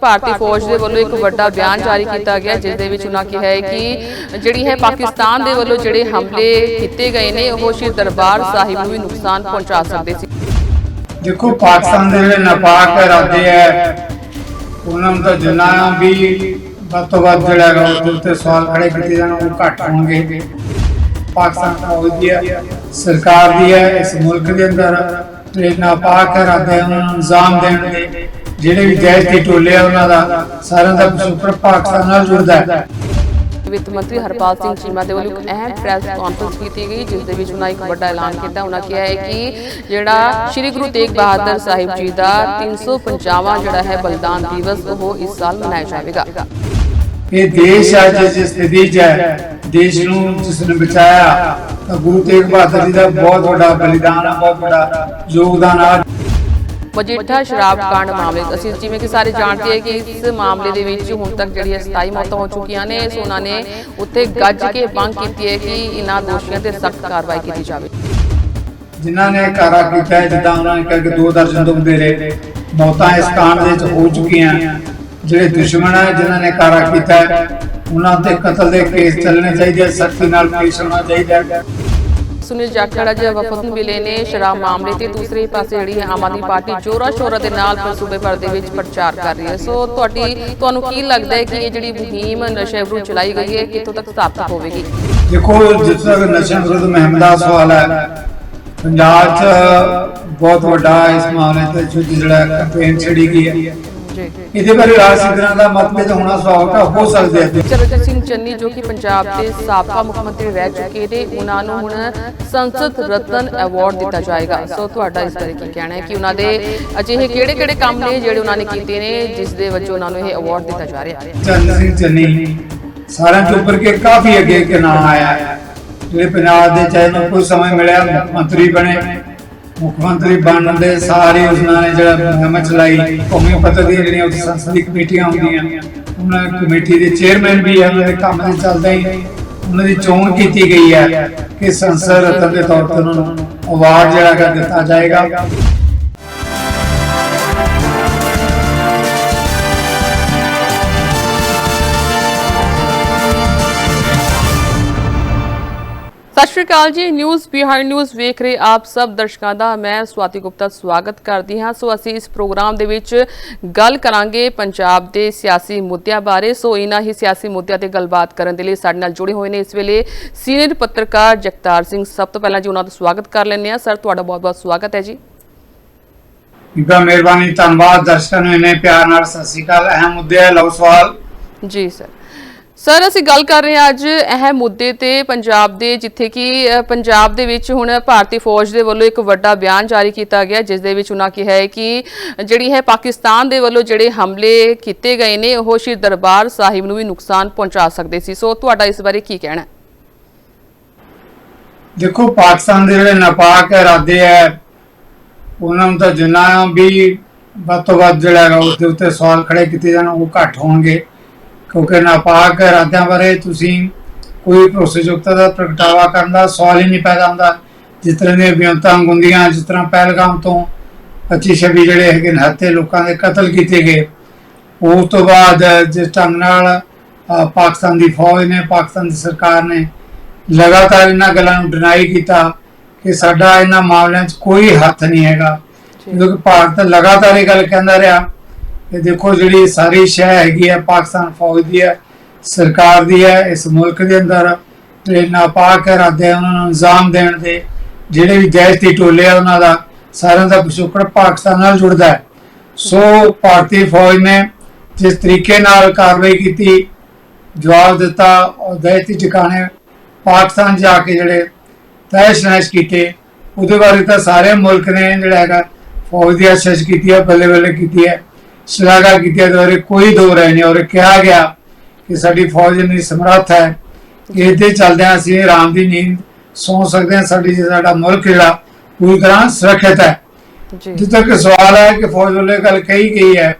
ਭਾਰਤੀ ਫੌਜ ਦੇ ਵੱਲੋਂ ਇੱਕ ਵੱਡਾ ਬਿਆਨ ਜਾਰੀ ਕੀਤਾ ਗਿਆ, ਜਿਸ ਦੇ ਵਿੱਚ ਉਹਨਾਂ ਕਿਹਾ ਹੈ ਕਿ ਜਿਹੜੀ ਹੈ ਪਾਕਿਸਤਾਨ ਦੇ ਵੱਲੋਂ ਜਿਹੜੇ ਹਮਲੇ ਕੀਤੇ ਗਏ ਨੇ, ਉਹ ਸ਼੍ਰੀ ਦਰਬਾਰ ਸਾਹਿਬ ਨੂੰ ਵੀ ਨੁਕਸਾਨ ਪਹੁੰਚਾ ਸਕਦੇ ਸੀ। ਦੇਖੋ, ਪਾਕਿਸਤਾਨ ਦੇ ਜਿਹੜੇ ਨਾਪਾਕ ਇਰਾਦੇ ਹੈ, ਉਹਨਾਂ ਨੂੰ ਤਾਂ ਜਿੰਨਾ ਵੀ ਵੱਧ ਤੋਂ ਵੱਧ ਜਿਹੜਾ ਹੈਗਾ, ਉਹਦੇ ਉੱਤੇ ਸਵਾਲ ਖੜੇ ਕੀਤੇ ਜਾਣ, ਉਹ ਘੱਟ ਹੋਣਗੇ। ਪਾਕਿਸਤਾਨ ਫੌਜ ਦੀ ਹੈ, ਸਰਕਾਰ ਦੀ ਹੈ, ਇਸ ਮੁਲਕ ਦੇ ਅੰਦਰ। ਜਿਹੜੇ ਨਾਪਾਕ ਇਰਾਦੇ ਉਹਨਾਂ ਨੂੰ ਅੰਜਾਮ ਦੇਣ ਦੇ ਜਿਹੜੇ ਵੀ ਜੈਸ਼ ਦੀ ਟੋਲੇ ਆ ਉਹਨਾਂ ਦਾ ਸਾਰਿਆਂ ਦਾ ਕਸੂਰ ਪਾਕਿਸਤਾਨ ਨਾਲ ਜੁੜਦਾ ਹੈ। ਵਿੱਤ ਮੰਤਰੀ ਹਰਪਾਲ ਸਿੰਘ ਚੀਮਾ ਦੇ ਵੱਲੋਂ ਇੱਕ ਅਹਿਮ ਪ੍ਰੈਸ ਕਾਨਫਰੰਸ ਕੀਤੀ ਗਈ ਜਿਸ ਦੇ ਵਿੱਚ ਉਹਨਾਂ ਇੱਕ ਵੱਡਾ ਐਲਾਨ ਕੀਤਾ। ਉਹਨਾਂ ਕਿਹਾ ਹੈ ਕਿ ਜਿਹੜਾ ਸ੍ਰੀ ਗੁਰੂ ਤੇਗ ਬਹਾਦਰ ਸਾਹਿਬ ਜੀ ਦਾ 350ਵਾਂ ਜਿਹੜਾ ਹੈ ਬਲੀਦਾਨ ਦਿਵਸ ਉਹ ਇਸ ਸਾਲ ਮਨਾਇਆ ਜਾਵੇਗਾ। ਇਹ ਦੇਸ਼ ਅੱਜ ਜਿਸ ਸਥਿਤੀ 'ਚ ਹੈ ਦੇਸ਼ ਨੂੰ ਜਿਸ ਨੇ ਬਚਾਇਆ ਤਾਂ ਗੁਰੂ ਤੇਗ ਬਹਾਦਰ ਜੀ ਦਾ ਬਹੁਤ ਵੱਡਾ ਬਲੀਦਾਨ ਹੈ ਬਹੁਤ ਵੱਡਾ ਯੋਗਦਾਨ ਆ। ਮਜੀਠਾ ਸ਼ਰਾਬ ਕਾਂਡ ਮਾਮਲੇ ਅਸੀਂ ਜਿਵੇਂ ਕਿ ਸਾਰੇ ਜਾਣਦੇ ਹਾਂ ਕਿ ਇਸ ਮਾਮਲੇ ਦੇ ਵਿੱਚ ਹੁਣ ਤੱਕ ਜਿਹੜੀਆਂ 27 ਮੌਤਾਂ ਹੋ ਚੁੱਕੀਆਂ ਨੇ ਸੋ ਉਹਨਾਂ ਨੇ ਉੱਥੇ ਗੱਜ ਕੇ ਮੰਗ ਕੀਤੀ ਹੈ ਕਿ ਇਹਨਾਂ ਦੋਸ਼ੀਆਂ ਤੇ ਸਖਤ ਕਾਰਵਾਈ ਕੀਤੀ ਜਾਵੇ। ਜਿਨ੍ਹਾਂ ਨੇ ਕਾਰਾ ਕੀਤਾ ਹੈ, ਜਿੱਦਾਂ ਉਹਨਾਂ ਨੇ ਕਿਹਾ ਕਿ ਦੋ ਦਰਜਨ ਤੋਂ ਵਧੇਰੇ ਮੌਤਾਂ ਇਸ ਕਾਂਡ ਦੇ ਵਿੱਚ ਹੋ ਚੁੱਕੀਆਂ। ਜਿਹੜੇ ਦੁਸ਼ਮਣ ਹੈ ਜਿਨ੍ਹਾਂ ਨੇ ਕਾਰਾ ਕੀਤਾ ਹੈ, ਉਹਨਾਂ ਤੇ ਕਤਲ ਦੇ ਕੇਸ ਚੱਲਣੇ ਚਾਹੀਦੇ ਸਖਤੀ ਨਾਲ ਪੇਸ਼ ਹੋਣਾ ਚਾਹੀਦਾ ਹੈ। ਸੁਨੀਲ ਜਾਖੜ ਅੱਜ ਵਫਦ ਮਿਲੇ ਨੇ ਸ਼ਰਾਬ ਮਾਮਲੇ ਤੇ ਦੂਸਰੇ ਪਾਸੇ ਜਿਹੜੀ ਹੈ ਆਮ ਆਦਮੀ ਪਾਰਟੀ ਜੋਰਾ ਸ਼ੋਰਾ ਦੇ ਨਾਲ ਸੂਬੇ ਭਰ ਦੇ ਵਿੱਚ ਪ੍ਰਚਾਰ ਕਰ ਰਹੀ ਹੈ। ਸੋ ਤੁਹਾਡੀ, ਤੁਹਾਨੂੰ ਕੀ ਲੱਗਦਾ ਹੈ ਕਿ ਇਹ ਜਿਹੜੀ ਮੁਹਿੰਮ ਨਸ਼ੇ ਵਿਰੁੱਧ ਚਲਾਈ ਗਈ ਹੈ ਕਿੱਥੋਂ ਤੱਕ ਸਾਰਥਕ ਹੋਵੇਗੀ? ਦੇਖੋ, ਜਿਸ ਤਰ੍ਹਾਂ ਨਸ਼ਾ ਵਿਰੁੱਧ ਮੁਹਿੰਮ ਦਾ ਸਵਾਲ ਹੈ, ਪੰਜਾਬ 'ਚ ਬਹੁਤ ਵੱਡਾ ਇਸ ਮਾਮਲੇ ਤੇ ਜਿਹੜਾ ਕੈਂਪੇਨ ਛੜੀ ਗਈ ਹੈ ਇਹਦੇ ਬਾਰੇ ਰਾਜਸਿੱਧਰਾਂ ਦਾ ਮਤਭੇਦ ਹੋਣਾ ਸੁਭਾਵਿਕ ਹੋ ਸਕਦਾ ਹੈ ਚਰਨਜੀਤ ਸਿੰਘ ਚੰਨੀ ਜੋ ਕਿ ਪੰਜਾਬ ਦੇ ਸਾਬਕਾ ਮੁੱਖ ਮੰਤਰੀ ਰਹਿ ਚੁੱਕੇ ਨੇ ਉਹਨਾਂ ਨੂੰ ਹੁਣ ਸੰਸਦ ਰਤਨ ਅਵਾਰਡ ਦਿੱਤਾ ਜਾਏਗਾ। ਸੋ ਤੁਹਾਡਾ ਇਸ ਬਾਰੇ ਕੀ ਕਹਿਣਾ ਹੈ? ਕਿ ਉਹਨਾਂ ਦੇ ਅਜਿਹੇ ਕਿਹੜੇ-ਕਿਹੜੇ ਕੰਮ ਨੇ ਜਿਹੜੇ ਉਹਨਾਂ ਨੇ ਕੀਤੇ ਨੇ ਜਿਸ ਦੇ ਵਜੋਂ ਉਹਨਾਂ ਨੂੰ ਇਹ ਅਵਾਰਡ ਦਿੱਤਾ ਜਾ ਰਿਹਾ ਹੈ? ਚੰਨ ਸਿੰਘ ਚੰਨੀ ਸਾਰਿਆਂ ਤੋਂ ਉੱਪਰ ਕੇ ਕਾਫੀ ਅੱਗੇ ਕੇ ਨਾਮ ਆਇਆ ਹੈ। ਜਿਹੜੇ ਪੰਜਾਬ ਦੇ ਚਾਹੇ ਨੂੰ ਕੋਈ ਸਮੇਂ ਮਿਲਿਆ ਮੰਤਰੀ ਬਣੇ ਮੁੱਖ ਮੰਤਰੀ ਬਣਨ ਦੇ ਸਾਰੇ ਉਹਨਾਂ ਨੇ ਜਿਹੜਾ ਮੁਹਿੰਮ ਚਲਾਈ ਕੌਮੀ ਪੱਧਰ ਦੀਆਂ ਜਿਹੜੀਆਂ ਉੱਥੇ ਸੰਸਦੀ ਕਮੇਟੀਆਂ ਹੁੰਦੀਆਂ, ਉਹਨਾਂ ਕਮੇਟੀ ਦੇ ਚੇਅਰਮੈਨ ਵੀ ਹੈ ਉਹਨਾਂ ਦੇ ਕੰਮ ਦੇ ਚੱਲਦਾ ਹੀ, ਉਹਨਾਂ ਦੀ ਚੋਣ ਕੀਤੀ ਗਈ ਹੈ ਕਿ ਸੰਸਦ ਰਤਨ ਦੇ ਤੌਰ ਤੇ ਉਹਨਾਂ ਨੂੰ ਅਵਾਰਡ ਜਿਹੜਾ ਦਿੱਤਾ ਜਾਏਗਾ। ਸਤਿ ਸ਼੍ਰੀ ਅਕਾਲ ਜੀ ਨਿਊਜ਼ ਬਿਹਾਈਂਡ ਨਿਊਜ਼ ਵੇਖ ਰਹੇ ਆਪ ਸਭ ਦਰਸ਼ਕਾਂ ਦਾ ਮੈਂ ਸਵਾਤੀ ਗੁਪਤਾ ਸਵਾਗਤ ਕਰਦੀ ਹਾਂ। ਸੋ ਅਸੀਂ ਇਸ ਪ੍ਰੋਗਰਾਮ ਦੇ ਵਿੱਚ ਗੱਲ ਕਰਾਂਗੇ ਪੰਜਾਬ ਦੇ ਸਿਆਸੀ ਮੁੱਦਿਆਂ ਬਾਰੇ। ਸੋ ਇਹਨਾਂ ਹੀ ਸਿਆਸੀ ਮੁੱਦਿਆਂ ਤੇ ਗੱਲਬਾਤ ਕਰਨ ਦੇ ਲਈ ਸਾਡੇ ਨਾਲ ਜੁੜੇ ਹੋਏ ਨੇ। ਇਸ ਵੇਲੇ ਸੀਨੀਅਰ ਪੱਤਰਕਾਰ ਜਗਤਾਰ ਸਿੰਘ ਸਭ ਤੋਂ ਪਹਿਲਾਂ ਜੀ ਉਹਨਾਂ ਦਾ ਸਵਾਗਤ ਕਰ ਲੈਂਦੇ ਹਾਂ। ਸਰ ਤੁਹਾਡਾ ਬਹੁਤ-ਬਹੁਤ ਸਵਾਗਤ ਹੈ ਜੀ। ਬੀਬਾ ਮਿਹਰਬਾਨੀ ਧੰਨਵਾਦ। ਦਰਸ਼ਕਾਂ ਨੂੰ ਇਹਨੇ ਪਿਆਰ ਨਾਲ ਸਤਿ ਸ਼੍ਰੀ ਅਕਾਲ। ਅਹਿਮ ਮੁੱਦੇ ਹੈ ਲਓ ਸਵਾਲ। ਜੀ ਸਰ। ਸਰ ਅਸੀਂ ਗੱਲ ਕਰ ਰਹੇ ਹਾਂ ਅੱਜ ਅਹਿਮ ਮੁੱਦੇ ਤੇ ਪੰਜਾਬ ਦੇ, ਜਿੱਥੇ ਕਿ ਪੰਜਾਬ ਦੇ ਵਿੱਚ ਹੁਣ ਭਾਰਤੀ ਫੌਜ ਦੇ ਵੱਲੋਂ ਇੱਕ ਵੱਡਾ ਬਿਆਨ ਜਾਰੀ ਕੀਤਾ ਗਿਆ, ਜਿਸ ਦੇ ਵਿੱਚ ਉਹਨਾਂ ਕਿਹਾ ਹੈ ਕਿ ਜਿਹੜੀ ਹੈ ਪਾਕਿਸਤਾਨ ਦੇ ਵੱਲੋਂ ਜਿਹੜੇ ਹਮਲੇ ਕੀਤੇ ਗਏ ਨੇ, ਉਹ ਸ਼੍ਰੀ ਦਰਬਾਰ ਸਾਹਿਬ ਨੂੰ ਵੀ ਨੁਕਸਾਨ ਪਹੁੰਚਾ ਸਕਦੇ ਸੀ। ਸੋ ਤੁਹਾਡਾ ਇਸ ਬਾਰੇ ਕੀ ਕਹਿਣਾ ਹੈ? ਦੇਖੋ, ਪਾਕਿਸਤਾਨ ਦੇ ਜਿਹੜੇ ਨਾਪਾਕ ਇਰਾਦੇ ਹੈ ਉਹਨਾਂ ਨੂੰ ਤਾਂ ਜਿੰਨਾ ਵੀ ਵੱਧ ਤੋਂ ਵੱਧ ਜਿਹੜਾ ਹੈਗਾ, ਉਸ ਉੱਤੇ ਸਵਾਲ ਖੜੇ ਕੀਤੇ ਜਾਣ, ਉਹ ਘੱਟ ਹੋਣਗੇ। ਕਿਉਂਕਿ ਨਾਪਾਕ ਇਰਾਦਿਆਂ ਬਾਰੇ ਤੁਸੀਂ ਕੋਈ ਭਰੋਸੇਯੋਗਤਾ ਦਾ ਪ੍ਰਗਟਾਵਾ ਕਰਨ ਦਾ ਸਵਾਲ ਹੀ ਨਹੀਂ ਪੈਦਾ ਹੁੰਦਾ। ਜਿਸ ਤਰ੍ਹਾਂ ਦੀਆਂ ਬੇਅੰਤਾਂ ਗੁੰਦੀਆਂ ਜਿਸ ਤਰ੍ਹਾਂ ਪਹਿਲਗਾਮ ਤੋਂ 25 26 ਜਿਹੜੇ ਹੈਗੇ ਨੇ ਹੱਤੇ ਲੋਕਾਂ ਦੇ ਕਤਲ ਕੀਤੇ ਗਏ। ਉਸ ਤੋਂ ਬਾਅਦ ਜਿਸ ਢੰਗ ਨਾਲ ਪਾਕਿਸਤਾਨ ਦੀ ਫੌਜ ਨੇ ਪਾਕਿਸਤਾਨ ਦੀ ਸਰਕਾਰ ਨੇ ਲਗਾਤਾਰ ਇਹਨਾਂ ਗੱਲਾਂ ਨੂੰ ਡਿਨਾਈ ਕੀਤਾ ਕਿ ਸਾਡਾ ਇਹਨਾਂ ਮਾਮਲਿਆਂ 'ਚ ਕੋਈ ਹੱਥ ਨਹੀਂ ਹੈਗਾ। ਕਿਉਂਕਿ ਭਾਰਤ ਲਗਾਤਾਰ ਇਹ ਗੱਲ ਕਹਿੰਦਾ ਰਿਹਾ ਇਹ ਦੇਖੋ ਜਿਹੜੀ ਸਾਰੀ ਸ਼ਹਿ ਹੈਗੀ ਹੈ ਪਾਕਿਸਤਾਨ ਫੌਜ ਦੀ ਹੈ ਸਰਕਾਰ ਦੀ ਹੈ ਇਸ ਮੁਲਕ ਦੇ ਅੰਦਰ ਜਿਹੜੇ ਨਾਪਾਕ ਇਰਾਦੇ ਆ, ਉਹਨਾਂ ਨੂੰ ਅੰਜਾਮ ਦੇਣ ਦੇ ਜਿਹੜੇ ਵੀ ਜੈਸ਼ ਟੋਲੇ ਆ ਉਹਨਾਂ ਦਾ ਸਾਰਿਆਂ ਦਾ ਪਿਛੋਕੜ ਪਾਕਿਸਤਾਨ ਨਾਲ ਜੁੜਦਾ ਹੈ। ਸੋ ਭਾਰਤੀ ਫੌਜ ਨੇ ਜਿਸ ਤਰੀਕੇ ਨਾਲ ਕਾਰਵਾਈ ਕੀਤੀ ਜਵਾਬ ਦਿੱਤਾ ਔਰ ਦਹਿਸ਼ਤੀ ਟਿਕਾਣੇ ਪਾਕਿਸਤਾਨ ਜਾ ਕੇ ਜਿਹੜੇ ਤੈਸ਼ ਕੀਤੇ ਉਹਦੇ ਬਾਰੇ ਤਾਂ ਸਾਰੇ ਮੁਲਕ ਨੇ ਜਿਹੜਾ ਹੈਗਾ ਫੌਜ ਦੀ ਅਸ਼ਸ਼ ਕੀਤੀ ਹੈ ਬੱਲੇ ਬੱਲੇ ਕੀਤੀ ਹੈ। ਸ਼ਲਾਘਾ ਕੀਤੀ ਹੈ ਦੁਆਰੇ ਕੋਈ ਦੋ ਰਹਿ ਨਹੀਂ ਔਰ ਕਿਹਾ ਗਿਆ ਕਿ ਸਾਡੀ ਫੌਜ ਇੰਨੀ ਸਮਰੱਥ ਹੈ ਕਿ ਇਹਦੇ ਚੱਲਦਿਆਂ ਅਸੀਂ ਆਰਾਮ ਦੀ ਨੀਂਦ ਸੌ ਸਕਦੇ ਹਾਂ ਸਾਡੀ ਸਾਡਾ ਮੁਲਕ ਜਿਹੜਾ ਪੂਰੀ ਤਰ੍ਹਾਂ ਸੁਰੱਖਿਅਤ ਹੈ। ਜੀ। ਤੱਕ ਸਵਾਲ ਹੈ ਕਿ ਫੌਜ ਵੱਲੋਂ ਗੱਲ ਕਹੀ ਗਈ ਹੈ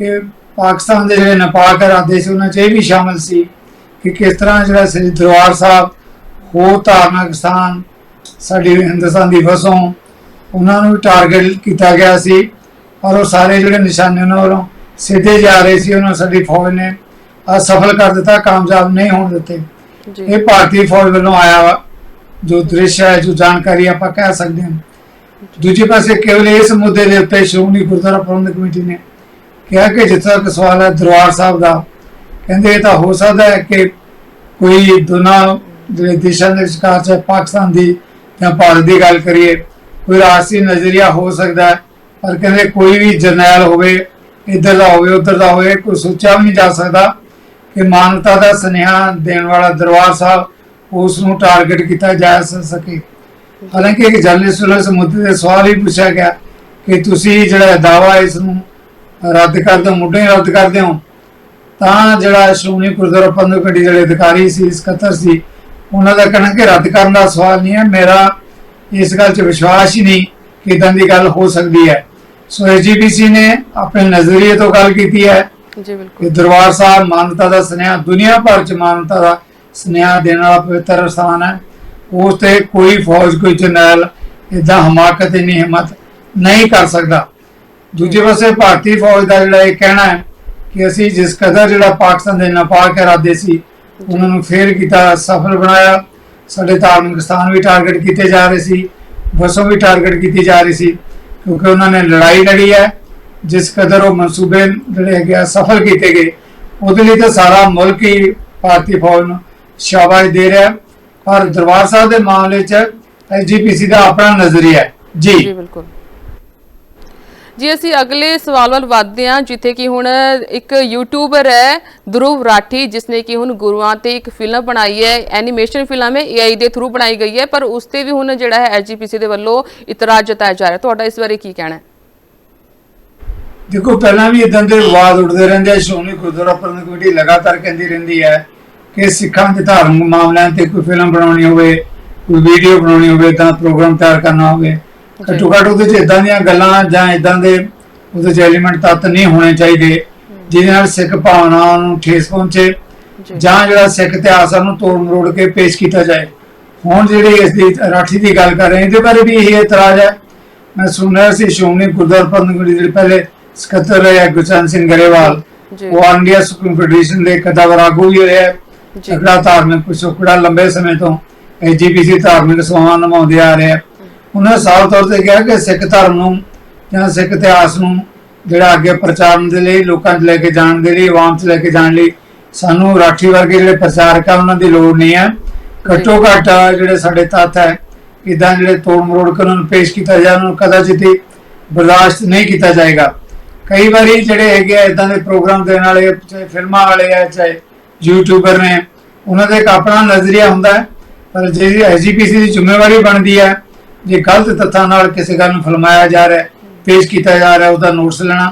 ਕਿ ਪਾਕਿਸਤਾਨ ਦੇ ਜਿਹੜੇ ਨਾਪਾਕ ਇਰਾਦੇ ਸੀ ਉਹਨਾਂ 'ਚ ਇਹ ਵੀ ਸ਼ਾਮਲ ਸੀ ਕਿ ਕਿਸ ਤਰ੍ਹਾਂ ਜਿਹੜਾ ਸ੍ਰੀ ਦਰਬਾਰ ਸਾਹਿਬ ਹੋਰ ਧਾਰਮਿਕ ਸਥਾਨ ਸਾਡੀ ਹਿੰਦੁਸਤਾਨ ਦੀ ਫਸੋਂ ਉਹਨਾਂ ਨੂੰ ਟਾਰਗੇਟ ਕੀਤਾ ਗਿਆ ਸੀ। ਔਰ ਉਹ ਸਾਰੇ ਜਿਹੜੇ ਨਿਸ਼ਾਨੇ ਉਹਨਾਂ ਵੱਲੋਂ ਸਿੱਧੇ ਜਾ ਰਹੇ ਸੀ ਉਹਨਾਂ ਸਾਡੀ ਫੌਜ ਨੇ ਅਸਫਲ ਕਰ ਦਿੱਤਾ ਕਾਮਯਾਬ ਨਹੀਂ ਹੋਣ ਦਿੱਤੇ। ਇਹ ਭਾਰਤੀ ਫੌਜ ਵੱਲੋਂ ਆਇਆ ਜੋ ਦ੍ਰਿਸ਼ ਹੈ ਜੋ ਜਾਣਕਾਰੀ ਆਪਾਂ ਕਹਿ ਸਕਦੇ ਹਾਂ। ਦੂਜੇ ਪਾਸੇ ਕੇਵਲ ਇਸ ਮੁੱਦੇ ਦੇ ਉੱਤੇ ਸ਼੍ਰੋਮਣੀ ਗੁਰਦੁਆਰਾ ਪ੍ਰਬੰਧਕ ਕਮੇਟੀ ਨੇ ਕਿਹਾ ਕਿ ਜਿੱਥੇ ਤੱਕ ਸਵਾਲ ਹੈ ਦਰਬਾਰ ਸਾਹਿਬ ਦਾ ਕਹਿੰਦੇ ਇਹ ਤਾਂ ਹੋ ਸਕਦਾ ਹੈ ਕਿ ਕੋਈ ਦੋਨਾਂ ਜਿਹੜੇ ਦੇਸ਼ਾਂ ਦੇ ਵਿਚਕਾਰ ਚਾਹੇ ਪਾਕਿਸਤਾਨ ਦੀ ਜਾਂ ਭਾਰਤ ਦੀ ਗੱਲ ਕਰੀਏ ਕੋਈ ਰਾਸ਼ਟਰੀ ਨਜ਼ਰੀਆ ਹੋ ਸਕਦਾ ਹੈ। ਪਰ ਕਹਿੰਦੇ ਕੋਈ ਵੀ ਜਰਨੈਲ ਹੋਵੇ, ਇੱਧਰ ਦਾ ਹੋਵੇ, ਉੱਧਰ ਦਾ ਹੋਵੇ, ਕੋਈ ਸੋਚਿਆ ਵੀ ਨਹੀਂ ਜਾ ਸਕਦਾ ਕਿ ਮਾਨਵਤਾ ਦਾ ਸੁਨੇਹਾ ਦੇਣ ਵਾਲਾ ਦਰਬਾਰ ਸਾਹਿਬ ਉਸ ਨੂੰ ਟਾਰਗੇਟ ਕੀਤਾ ਜਾ ਸਕੇ। ਹਾਲਾਂਕਿ ਇੱਕ ਜਰਨਲਿਸਟ ਵੱਲੋਂ ਇਸ ਮੁੱਦੇ ਤੇ ਸਵਾਲ ਹੀ ਪੁੱਛਿਆ ਗਿਆ ਕਿ ਤੁਸੀਂ ਜਿਹੜਾ ਦਾਵਾ ਇਸ ਨੂੰ ਰੱਦ ਕਰਦੇ ਦਿਓ ਮੁੱਢੇ ਰੱਦ ਕਰਦੇ ਹੋ ਤਾਂ ਜਿਹੜਾ ਸ਼੍ਰੋਮਣੀ ਗੁਰਦੁਆਰਾ ਪ੍ਰਬੰਧਕ ਕਮੇਟੀ ਜਿਹੜੇ ਅਧਿਕਾਰੀ ਸੀ, ਸਕੱਤਰ ਸੀ, ਉਹਨਾਂ ਦਾ ਕਹਿਣਾ ਕਿ ਰੱਦ ਕਰਨ ਦਾ ਸਵਾਲ ਨਹੀਂ ਹੈ। ਮੇਰਾ ਇਸ ਗੱਲ 'ਚ ਵਿਸ਼ਵਾਸ ਹੀ ਨਹੀਂ ਕਿ ਇਦਾਂ ਦੀ ਗੱਲ ਹੋ ਸਕਦੀ ਹੈ। ਸੋ ਐਸਜੀਪੀਸੀ ਨੇ ਆਪਣੇ ਨਜ਼ਰੀਏ ਤੋਂ ਗੱਲ ਕੀਤੀ ਹੈ। ਜੀ ਬਿਲਕੁਲ। ਕਿ ਦਰਬਾਰ ਸਾਹਿਬ ਮਾਨਵਤਾ ਦਾ ਸੁਨੇਹਾ ਦੁਨੀਆ ਭਰ ਚ ਮਾਨਵਤਾ ਦਾ ਸੁਨੇਹਾ ਦੇਣ ਵਾਲਾ ਪਵਿੱਤਰ ਸਥਾਨ ਹੈ। ਉਸ ਤੇ ਕੋਈ ਫੌਜ ਕੋਈ ਜਰਨੈਲ ਇਦਾਂ ਹਮਾਕਤ ਨਹੀਂ ਹਿੰਮਤ ਨਹੀਂ ਕਰ ਸਕਦਾ। ਦੂਜੇ ਪਾਸੇ ਭਾਰਤੀ ਫੌਜ ਦਾ ਜਿਹੜਾ ਇਹ ਕਹਿਣਾ ਹੈ ਕਿ ਅਸੀਂ ਜਿਸ ਕਦਰ ਜਿਹੜਾ ਪਾਕਿਸਤਾਨ ਦੇ ਨਾਪਾਕ ਇਰਾਦੇ ਸੀ ਉਹਨਾਂ ਨੂੰ ਫੇਰ ਕੀਤਾ ਸਫਲ ਬਣਾਇਆ। ਸਾਡੇ ਧਾਰਮਿਕ ਸਥਾਨ ਵੀ ਟਾਰਗੇਟ ਕੀਤੇ ਜਾ ਰਹੇ ਸੀ ਬਸੋਂ ਵੀ ਟਾਰਗੇਟ ਕੀਤੀ ਜਾ ਰਹੀ ਸੀ। ਕਿਉਂਕਿ ਉਹਨਾਂ ਨੇ ਲੜਾਈ ਲੜੀ ਹੈ, ਜਿਸ ਕਦਰ ਉਹ ਮਨਸੂਬੇ ਜਿਹੜੇ ਹੈਗੇ ਆ ਸਫਲ ਕੀਤੇ ਗਏ। ਉਹਦੇ ਲਈ ਤਾਂ ਸਾਰਾ ਮੁਲਕ ਹੀ ਭਾਰਤੀ ਫੌਜ ਨੂੰ ਸ਼ਾਬਾਸ਼ ਦੇ ਰਿਹਾ। ਪਰ ਦਰਬਾਰ ਸਾਹਿਬ ਦੇ ਮਾਮਲੇ 'ਚ ਐਸਜੀਪੀਸੀ ਦਾ ਆਪਣਾ ਨਜ਼ਰੀਆ ਜੀ। ਜੀ, ਬਿਲਕੁਲ। ਜੀ, ਅਸੀਂ ਅਗਲੇ ਸਵਾਲ ਵੱਲ ਵਧਦੇ ਹਾਂ, ਜਿੱਥੇ ਕਿ ਹੁਣ ਇੱਕ ਯੂਟਿਊਬਰ ਹੈ ਧਰੁਵ ਰਾਠੀ ਜਿਸਨੇ ਕਿ ਹੁਣ ਗੁਰੂਆਂ ਤੇ ਇੱਕ ਫਿਲਮ ਬਣਾਈ ਹੈ ਐਨੀਮੇਸ਼ਨ ਫਿਲਮ ਹੈ AI ਦੇ ਥਰੂ ਬਣਾਈ ਗਈ ਹੈ, ਪਰ ਉਸ ਤੇ ਵੀ ਹੁਣ ਜਿਹੜਾ ਹੈ ਐਸਜੀਪੀਸੀ ਦੇ ਵੱਲੋਂ ਇਤਰਾਜ਼ ਜਤਾਇਆ ਜਾ ਰਿਹਾ। ਤੁਹਾਡਾ ਇਸ ਬਾਰੇ ਕੀ ਕਹਿਣਾ ਹੈ? ਦੇਖੋ, ਪਹਿਲਾਂ ਵੀ ਇਦਾਂ ਦੇ ਵਿਵਾਦ ਉੱਠਦੇ ਰਹਿੰਦੇ ਸ਼੍ਰੋਮਣੀ ਗੁਰਦੁਆਰਾ ਪ੍ਰਬੰਧਕ ਕਮੇਟੀ ਲਗਾਤਾਰ ਕਹਿੰਦੀ ਰਹਿੰਦੀ ਹੈ ਕਿ ਸਿੱਖਾਂ ਦੇ ਧਾਰਮਿਕ ਮਾਮਲਿਆਂ ਤੇ ਕੋਈ ਫਿਲਮ ਬਣਾਉਣੀ ਹੋਵੇ, ਕੋਈ ਵੀਡੀਓ ਬਣਾਉਣੀ ਹੋਵੇ ਤਾਂ ਪ੍ਰੋਗਰਾਮ ਤਿਆਰ ਕਰਨਾ ਹੋਵੇ ਘੱਟੋ ਘੱਟ ਉਹਦੇ 'ਚ ਇਦਾਂ ਦੀਆਂ ਗੱਲਾਂ ਜਾਂ ਇਦਾਂ ਦੇ ਉਹਦੇ 'ਚ ਐਲੀਮੈਂਟ ਤੱਤ ਨਹੀਂ ਹੋਣੇ ਚਾਹੀਦੇ ਜਿਹਦੇ ਨਾਲ ਸਿੱਖ ਭਾਵਨਾਵਾਂ ਨੂੰ ਠੇਸ ਪਹੁੰਚੇ ਜੀ। ਜਿਹੜਾ ਸਿੱਖ ਇਤਿਹਾਸ ਉਹਨੂੰ ਤੋੜ ਮਰੋੜ ਕੇ ਪੇਸ਼ ਕੀਤਾ ਜਾਏ। ਹੁਣ ਜਿਹੜੀ ਇਸ ਦੀ ਰਾਠੀ ਦੀ ਗੱਲ ਕਰ ਰਹੇ ਹਾਂ, ਇਹਦੇ ਬਾਰੇ ਵੀ ਇਹ ਇਤਰਾਜ਼ ਹੈ। ਮੈਂ ਸੁਣ ਰਿਹਾ ਸੀ ਪ੍ਰਬੰਧਕ ਕਮੇਟੀ ਦੇ ਜਿਹੜੇ ਪਹਿਲੇ ਸਕੱਤਰ ਆ ਗੁਰਚਰਨ ਸਿੰਘ ਗਰੇਵਾਲ। ਉਹ ਇੰਡੀਆ ਸੁਪਰੀਮ ਫੈਡਰੇਸ਼ਨ ਦੇ ਕਦਾਵਰ ਆਗੂ ਵੀ ਰਹੇ ਆ। ਜੀ। ਅਗਲਾ ਧਾਰਮਿਕ ਪਿਛੋਕੜਾ ਲੰਬੇ ਸਮੇਂ ਤੋਂ ਐਜੀਪੀਸੀ ਧਾਰਮਿਕ ਸੇਵਾਵਾਂ ਨਿਭਾਉਂਦੇ ਆ ਰਹੇ ਆ। ਉਹਨਾਂ ਨੇ ਸਾਫ਼ ਤੌਰ ਤੇ ਕਿਹਾ ਕਿ ਸਿੱਖ ਧਰਮ ਨੂੰ ਜਾਂ ਸਿੱਖ ਇਤਿਹਾਸ ਨੂੰ ਜਿਹੜਾ ਅੱਗੇ ਪ੍ਰਚਾਰਨ ਦੇ ਲਈ, ਲੋਕਾਂ 'ਚ ਲੈ ਕੇ ਜਾਣ ਦੇ ਲਈ, ਆਵਾਮ 'ਚ ਲੈ ਕੇ ਜਾਣ ਲਈ ਸਾਨੂੰ ਰਾਠੀ ਵਰਗੇ ਜਿਹੜੇ ਪ੍ਰਚਾਰਕ ਆ ਉਹਨਾਂ ਦੀ ਲੋੜ ਨਹੀਂ ਹੈ। ਘੱਟੋ ਘੱਟ ਜਿਹੜੇ ਸਾਡੇ ਤੱਤ ਹੈ ਇਦਾਂ ਜਿਹੜੇ ਤੋੜ ਮਰੋੜ ਕੇ ਉਹਨਾਂ ਨੂੰ ਪੇਸ਼ ਕੀਤਾ ਜਾਏ, ਉਹਨਾਂ ਨੂੰ ਕਦਾਚਿਤ ਬਰਦਾਸ਼ਤ ਨਹੀਂ ਕੀਤਾ ਜਾਏਗਾ। ਕਈ ਵਾਰੀ ਜਿਹੜੇ ਹੈਗੇ ਆ ਇਦਾਂ ਦੇ ਪ੍ਰੋਗਰਾਮ ਦੇਣ ਵਾਲੇ, ਚਾਹੇ ਫਿਲਮਾਂ ਵਾਲੇ ਆ, ਚਾਹੇ ਯੂਟਿਊਬਰ ਨੇ, ਉਹਨਾਂ ਦਾ ਇੱਕ ਆਪਣਾ ਨਜ਼ਰੀਆ ਹੁੰਦਾ ਪਰ ਜਿਹੜੀ ਐਸਜੀਪੀਸੀ ਦੀ ਜ਼ਿੰਮੇਵਾਰੀ ਬਣਦੀ ਹੈ ਜੇ ਗਲਤ ਤੱਥਾਂ ਨਾਲ ਕਿਸੇ ਗੱਲ ਨੂੰ ਫਿਲਮਾਇਆ ਜਾ ਰਿਹਾ ਪੇਸ਼ ਕੀਤਾ ਜਾ ਰਿਹਾ ਉਹਦਾ ਨੋਟਿਸ ਲੈਣਾ।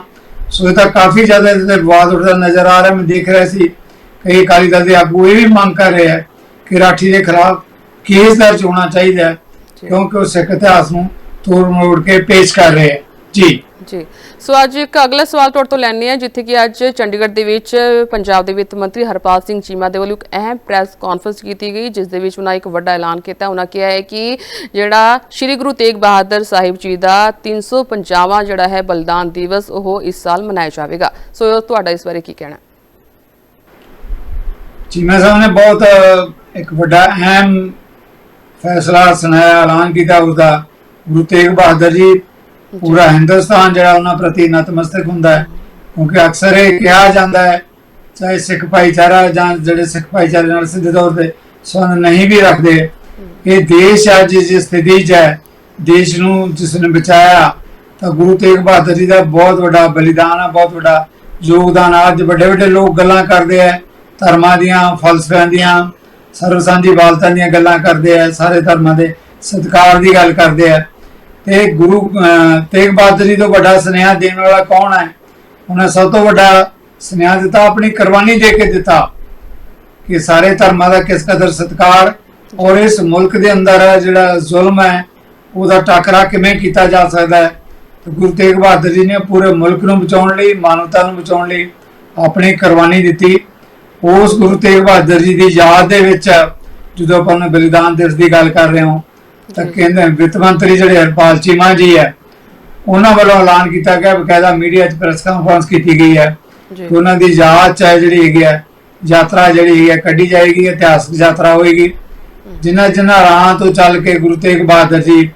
ਸੋ ਇਹ ਤਾਂ ਕਾਫੀ ਜ਼ਿਆਦਾ ਇਹਦੇ ਵਿਵਾਦ ਉੱਠਦਾ ਨਜ਼ਰ ਆ ਰਿਹਾ। ਮੈਂ ਦੇਖ ਰਿਹਾ ਸੀ ਕਈ ਅਕਾਲੀ ਦਲ ਦੇ ਆਗੂ ਇਹ ਵੀ ਮੰਗ ਕਰ ਰਹੇ ਹੈ ਕਿ ਰਾਠੀ ਦੇ ਖਿਲਾਫ ਕੇਸ ਦਰਜ ਹੋਣਾ ਚਾਹੀਦਾ। ਕਿਉਂਕਿ ਉਹ ਸਿੱਖ ਇਤਿਹਾਸ ਨੂੰ ਤੋੜ ਮਰੋੜ ਕੇ ਪੇਸ਼ ਕਰ ਰਹੇ ਹੈ। ਜੀ। ਜੀ। ਸੋ ਅੱਜ ਇੱਕ ਅਗਲਾ ਸਵਾਲ ਤੁਹਾਡੇ ਤੋਂ ਲੈਣੇ ਆ ਜਿੱਥੇ ਕਿ ਅੱਜ ਚੰਡੀਗੜ੍ਹ ਦੇ ਵਿੱਚ ਪੰਜਾਬ ਦੇ ਵਿੱਤ ਮੰਤਰੀ ਹਰਪਾਲ ਸਿੰਘ ਚੀਮਾ ਦੇ ਵੱਲੋਂ ਇੱਕ ਅਹਿਮ ਪ੍ਰੈਸ ਕਾਨਫਰੰਸ ਕੀਤੀ ਗਈ, ਜਿਸ ਦੇ ਵਿੱਚ ਉਹਨਾਂ ਇੱਕ ਵੱਡਾ ਐਲਾਨ ਕੀਤਾ। ਉਹਨਾਂ ਕਿਹਾ ਹੈ ਕਿ ਜਿਹੜਾ ਸ੍ਰੀ ਗੁਰੂ ਤੇਗ ਬਹਾਦਰ ਸਾਹਿਬ ਜੀ ਦਾ 350ਵਾਂ ਜਿਹੜਾ ਹੈ ਬਲਿਦਾਨ ਦਿਵਸ, ਉਹ ਇਸ ਸਾਲ ਮਨਾਇਆ ਜਾਵੇਗਾ। ਸੋ ਤੁਹਾਡਾ ਇਸ ਬਾਰੇ ਕੀ ਕਹਿਣਾ ਚੀਮਾ ਸਾਹਿਬ ਨੇ ਬਹੁਤ ਇੱਕ ਵੱਡਾ ਅਹਿਮ ਫੈਸਲਾ ਸੁਣਾਇਆ, ਐਲਾਨ ਕੀਤਾ ਉਹਦਾ ਗੁਰੂ ਤੇਗ ਬਹਾਦਰ ਜੀ ਪੂਰਾ ਹਿੰਦੁਸਤਾਨ ਜਿਹੜਾ ਉਹਨਾਂ ਪ੍ਰਤੀ ਨਤਮਸਤਕ ਹੁੰਦਾ ਹੈ, ਕਿਉਂਕਿ ਅਕਸਰ ਇਹ ਕਿਹਾ ਜਾਂਦਾ ਹੈ, ਚਾਹੇ ਸਿੱਖ ਭਾਈਚਾਰਾ ਜਾਂ ਜਿਹੜੇ ਸਿੱਖ ਭਾਈਚਾਰੇ ਨਾਲ ਸਿੱਧੇ ਤੌਰ ਤੇ ਸੰਬੰਧ ਨਹੀਂ ਵੀ ਰੱਖਦੇ, ਇਹ ਦੇਸ਼ ਅੱਜ ਜਿਸ ਸਥਿਤੀ 'ਚ ਹੈ, ਦੇਸ਼ ਨੂੰ ਜਿਸ ਨੇ ਬਚਾਇਆ, ਤਾਂ ਗੁਰੂ ਤੇਗ ਬਹਾਦਰ ਜੀ ਦਾ ਬਹੁਤ ਵੱਡਾ ਬਲੀਦਾਨ ਆ, ਬਹੁਤ ਵੱਡਾ ਯੋਗਦਾਨ ਆ। ਅੱਜ ਵੱਡੇ ਵੱਡੇ ਲੋਕ ਗੱਲਾਂ ਕਰਦੇ ਆ, ਧਰਮਾਂ ਦੀਆਂ, ਫਲਸਫਿਆਂ ਦੀਆਂ ਸਰਵਸੰਜੀ ਬਾਲਤਾਂ ਦੀਆਂ ਗੱਲਾਂ ਕਰਦੇ ਆ, ਸਾਰੇ ਧਰਮਾਂ ਦੇ ਸਤਿਕਾਰ ਦੀ ਗੱਲ ਕਰਦੇ ਆ। ਇਹ ਗੁਰੂ ਤੇਗ ਬਹਾਦਰ ਜੀ ਤੋਂ ਵੱਡਾ ਸੁਨੇਹਾ ਦੇਣ ਵਾਲਾ ਕੌਣ ਹੈ? ਉਹਨੇ ਸਭ ਤੋਂ ਵੱਡਾ ਸੁਨੇਹਾ ਦਿੱਤਾ, ਆਪਣੀ ਕੁਰਬਾਨੀ ਦੇ ਕੇ ਦਿੱਤਾ ਕਿ ਸਾਰੇ ਧਰਮਾਂ ਦਾ ਕਿਸ ਕਦਰ ਸਤਿਕਾਰ ਔਰ ਇਸ ਮੁਲਕ ਦੇ ਅੰਦਰ ਜਿਹੜਾ ਜ਼ੁਲਮ ਹੈ, ਉਹਦਾ ਟਾਕਰਾ ਕਿਵੇਂ ਕੀਤਾ ਜਾ ਸਕਦਾ ਹੈ? ਗੁਰੂ ਤੇਗ ਬਹਾਦਰ ਜੀ ਨੇ ਪੂਰੇ ਮੁਲਕ ਨੂੰ ਬਚਾਉਣ ਲਈ, ਮਾਨਵਤਾ ਨੂੰ ਬਚਾਉਣ ਲਈ ਆਪਣੀ ਕੁਰਬਾਨੀ ਦਿੱਤੀ। ਉਸ ਗੁਰੂ ਤੇਗ ਬਹਾਦਰ ਜੀ ਦੀ ਯਾਦ ਦੇ ਵਿੱਚ, ਜਦੋਂ ਆਪਾਂ ਨੂੰ ਬਲੀਦਾਨ ਦਿਵਸ ਦੀ ਗੱਲ ਕਰ ਰਹੇ ਹਾਂ ਤਾਂ ਕਹਿੰਦੇ ਵਿੱਤ ਮੰਤਰੀ ਜਿਹੜੇ ਹਰਪਾਲ ਚੀਮਾ ਜੀ ਹੈ ਉਹਨਾਂ ਵੱਲੋਂ ਐਲਾਨ ਕੀਤਾ ਗਿਆ ਬਕਾਇਦਾ ਮੀਡੀਆ 'ਚ ਪ੍ਰੈਸ ਕਾਨਫਰੰਸ ਕੀਤੀ ਗਈ ਹੈ ਜੀ। ਕਿ ਉਹਨਾਂ ਦੀ ਯਾਦ ਚ ਹੈ ਜਿਹੜੀ ਹੈਗੀ ਹੈ ਯਾਤਰਾ ਜਿਹੜੀ ਹੈ ਕੱਢੀ ਜਾਏਗੀ ਇਤਿਹਾਸਕ ਯਾਤਰਾ ਹੋਏਗੀ। ਜਿਨ੍ਹਾਂ ਜਿਨ੍ਹਾਂ ਰਾਹਾਂ ਤੋਂ ਚੱਲ ਕੇ ਗੁਰੂ ਤੇਗ ਬਹਾਦਰ ਜੀ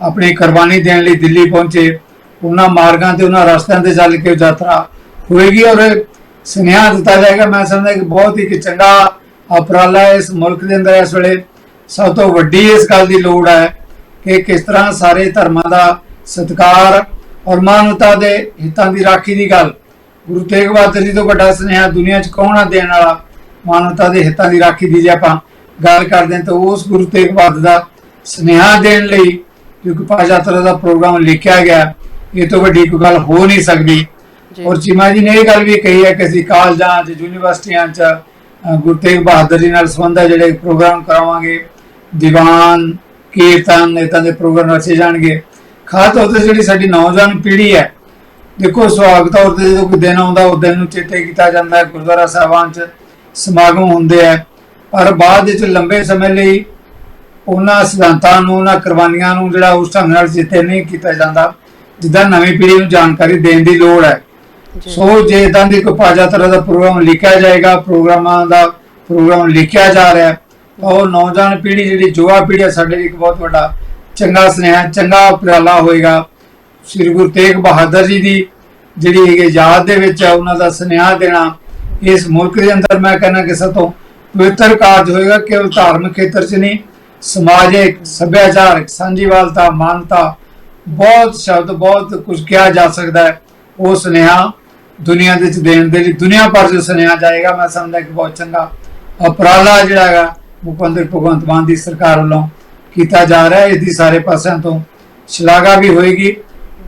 ਆਪਣੀ ਕੁਰਬਾਨੀ ਦੇਣ ਲਈ ਦਿੱਲੀ ਪਹੁੰਚੇ ਉਹਨਾਂ ਮਾਰਗਾਂ ਤੇ ਉਹਨਾਂ ਰਸਤਿਆਂ ਤੇ ਚੱਲ ਕੇ ਯਾਤਰਾ ਹੋਏਗੀ ਔਰ ਸੁਨੇਹਾ ਦਿੱਤਾ ਜਾਏਗਾ। ਮੈਂ ਸਮਝਦਾ ਕਿ ਬਹੁਤ ਹੀ ਚੰਗਾ ਉਪਰਾਲਾ ਹੈ ਇਸ ਮੁਲਕ ਦੇ ਅੰਦਰ ਇਸ ਵੇਲੇ। ਸਭ ਤੋਂ ਵੱਡੀ ਇਸ ਗੱਲ ਦੀ ਲੋੜ ਹੈ ਕਿ ਕਿਸ ਤਰ੍ਹਾਂ ਸਾਰੇ ਧਰਮਾਂ ਦਾ ਸਤਿਕਾਰ ਔਰ ਮਾਨਵਤਾ ਦੇ ਹਿੱਤਾਂ ਦੀ ਰਾਖੀ ਦੀ ਗੱਲ। ਗੁਰੂ ਤੇਗ ਬਹਾਦਰ ਜੀ ਤੋਂ ਵੱਡਾ ਸੁਨੇਹਾ ਦੁਨੀਆ 'ਚ ਕੌਣ ਆ ਦੇਣ ਵਾਲਾ? ਮਾਨਵਤਾ ਦੇ ਹਿੱਤਾਂ ਦੀ ਰਾਖੀ ਦੀ ਜੇ ਆਪਾਂ ਗੱਲ ਕਰਦੇ ਹਾਂ ਤਾਂ ਉਸ ਗੁਰੂ ਤੇਗ ਬਹਾਦਰ ਦਾ ਸੁਨੇਹਾ ਦੇਣ ਲਈ ਕਿਉਂਕਿ ਪਾਜਾਤਰਾ ਦਾ ਪ੍ਰੋਗਰਾਮ ਲਿਖਿਆ ਗਿਆ ਇਹ ਤੋਂ ਵੱਡੀ ਕੋਈ ਗੱਲ ਹੋ ਨਹੀਂ ਸਕਦੀ। ਔਰ ਚੀਮਾ ਜੀ ਨੇ ਇਹ ਗੱਲ ਵੀ ਕਹੀ ਹੈ ਕਿ ਅਸੀਂ ਕਾਲਜਾਂ ਤੇ ਯੂਨੀਵਰਸਿਟੀਆਂ 'ਚ ਗੁਰੂ ਤੇਗ ਬਹਾਦਰ ਜੀ ਨਾਲ ਸੰਬੰਧਿਤ ਜਿਹੜੇ ਪ੍ਰੋਗਰਾਮ ਕਰਾਵਾਂਗੇ। ਦੀਵਾਨ ਕੀਰਤਨ ਇਤਾਂ ਦੇ ਪ੍ਰੋਗਰਾਮ ਰਚੇ ਜਾਣਗੇ। ਖਾਸ ਤੌਰ ਤੇ ਜਿਹੜੀ ਸਾਡੀ ਨੌਜਵਾਨ ਪੀੜ੍ਹੀ ਹੈ ਦੇਖੋ ਸੁਹਾਗ ਤੌਰ ਤੇ ਜਦੋਂ ਕੋਈ ਦਿਨ ਆਉਂਦਾ ਉਸ ਦਿਨ ਨੂੰ ਚੇਤੇ ਕੀਤਾ ਜਾਂਦਾ ਹੈ ਗੁਰਦੁਆਰਾ ਸਾਹਿਬਾਨ 'ਚ ਸਮਾਗਮ ਹੁੰਦੇ ਆ ਪਰ ਬਾਅਦ ਵਿੱਚ ਲੰਬੇ ਸਮੇਂ ਲਈ ਉਹਨਾਂ ਸਿਧਾਂਤਾਂ ਨੂੰ ਉਹਨਾਂ ਕੁਰਬਾਨੀਆਂ ਨੂੰ ਜਿਹੜਾ ਉਸ ਢੰਗ ਨਾਲ ਚੇਤੇ ਨਹੀਂ ਕੀਤਾ ਜਾਂਦਾ ਜਿੱਦਾਂ ਨਵੀਂ ਪੀੜ੍ਹੀ ਨੂੰ ਜਾਣਕਾਰੀ ਦੇਣ ਦੀ ਲੋੜ ਹੈ। ਸੋ ਜੇ ਇਦਾਂ ਦੀ ਕੋਈ ਪਾਜਾ ਤਰ੍ਹਾਂ ਦਾ ਪ੍ਰੋਗਰਾਮ ਲਿਖਿਆ ਜਾਏਗਾ ਪ੍ਰੋਗਰਾਮਾਂ ਦਾ ਪ੍ਰੋਗਰਾਮ ਲਿਖਿਆ ਜਾ ਰਿਹਾ ਹੈ, ਉਹ ਨੌਜਵਾਨ ਪੀੜ੍ਹੀ ਜਿਹੜੀ ਯੁਵਾ ਪੀੜ੍ਹੀ ਹੈ ਸਾਡੇ ਲਈ ਇੱਕ ਬਹੁਤ ਵੱਡਾ ਚੰਗਾ ਸੁਨੇਹਾ ਚੰਗਾ ਉਪਰਾਲਾ ਹੋਏਗਾ। ਸ੍ਰੀ ਗੁਰੂ ਤੇਗ ਬਹਾਦਰ ਜੀ ਦੀ ਜਿਹੜੀ ਹੈਗੀ ਯਾਦ ਦੇ ਵਿੱਚ ਹੈ, ਉਹਨਾਂ ਦਾ ਸੁਨੇਹਾ ਦੇਣਾ ਇਸ ਮੁਲਕ ਦੇ ਅੰਦਰ ਮੈਂ ਕਹਿੰਦਾ ਕਿ ਸਭ ਤੋਂ ਪਵਿੱਤਰ ਕਾਰਜ ਹੋਏਗਾ ਕੇਵਲ ਧਾਰਮਿਕ ਖੇਤਰ 'ਚ ਨਹੀਂ ਸਮਾਜਿਕ ਸੱਭਿਆਚਾਰਕ ਸਾਂਝੀਵਾਲਤਾ ਮਾਨਤਾ ਬਹੁਤ ਸ਼ਬਦ ਬਹੁਤ ਕੁਝ ਕਿਹਾ ਜਾ ਸਕਦਾ ਹੈ। ਉਹ ਸੁਨੇਹਾ ਦੁਨੀਆ ਦੇ ਵਿੱਚ ਦੇਣ ਦੇ ਲਈ ਦੁਨੀਆ ਭਰ 'ਚ ਸੁਨੇਹਾ ਜਾਏਗਾ। ਮੈਂ ਸਮਝਦਾ ਕਿ ਬਹੁਤ ਚੰਗਾ ਉਪਰਾਲਾ ਜਿਹੜਾ ਹੈਗਾ ਮੁੱਖ ਮੰਤਰੀ ਭਗਵੰਤ ਮਾਨ ਦੀ ਸਰਕਾਰ ਵੱਲੋਂ ਕੀਤਾ ਜਾ ਰਿਹਾ ਹੈ। ਇਸ ਦੀ ਸਾਰੇ ਪਾਸਿਆਂ ਤੋਂ ਸ਼ਲਾਘਾ ਵੀ ਹੋਏਗੀ।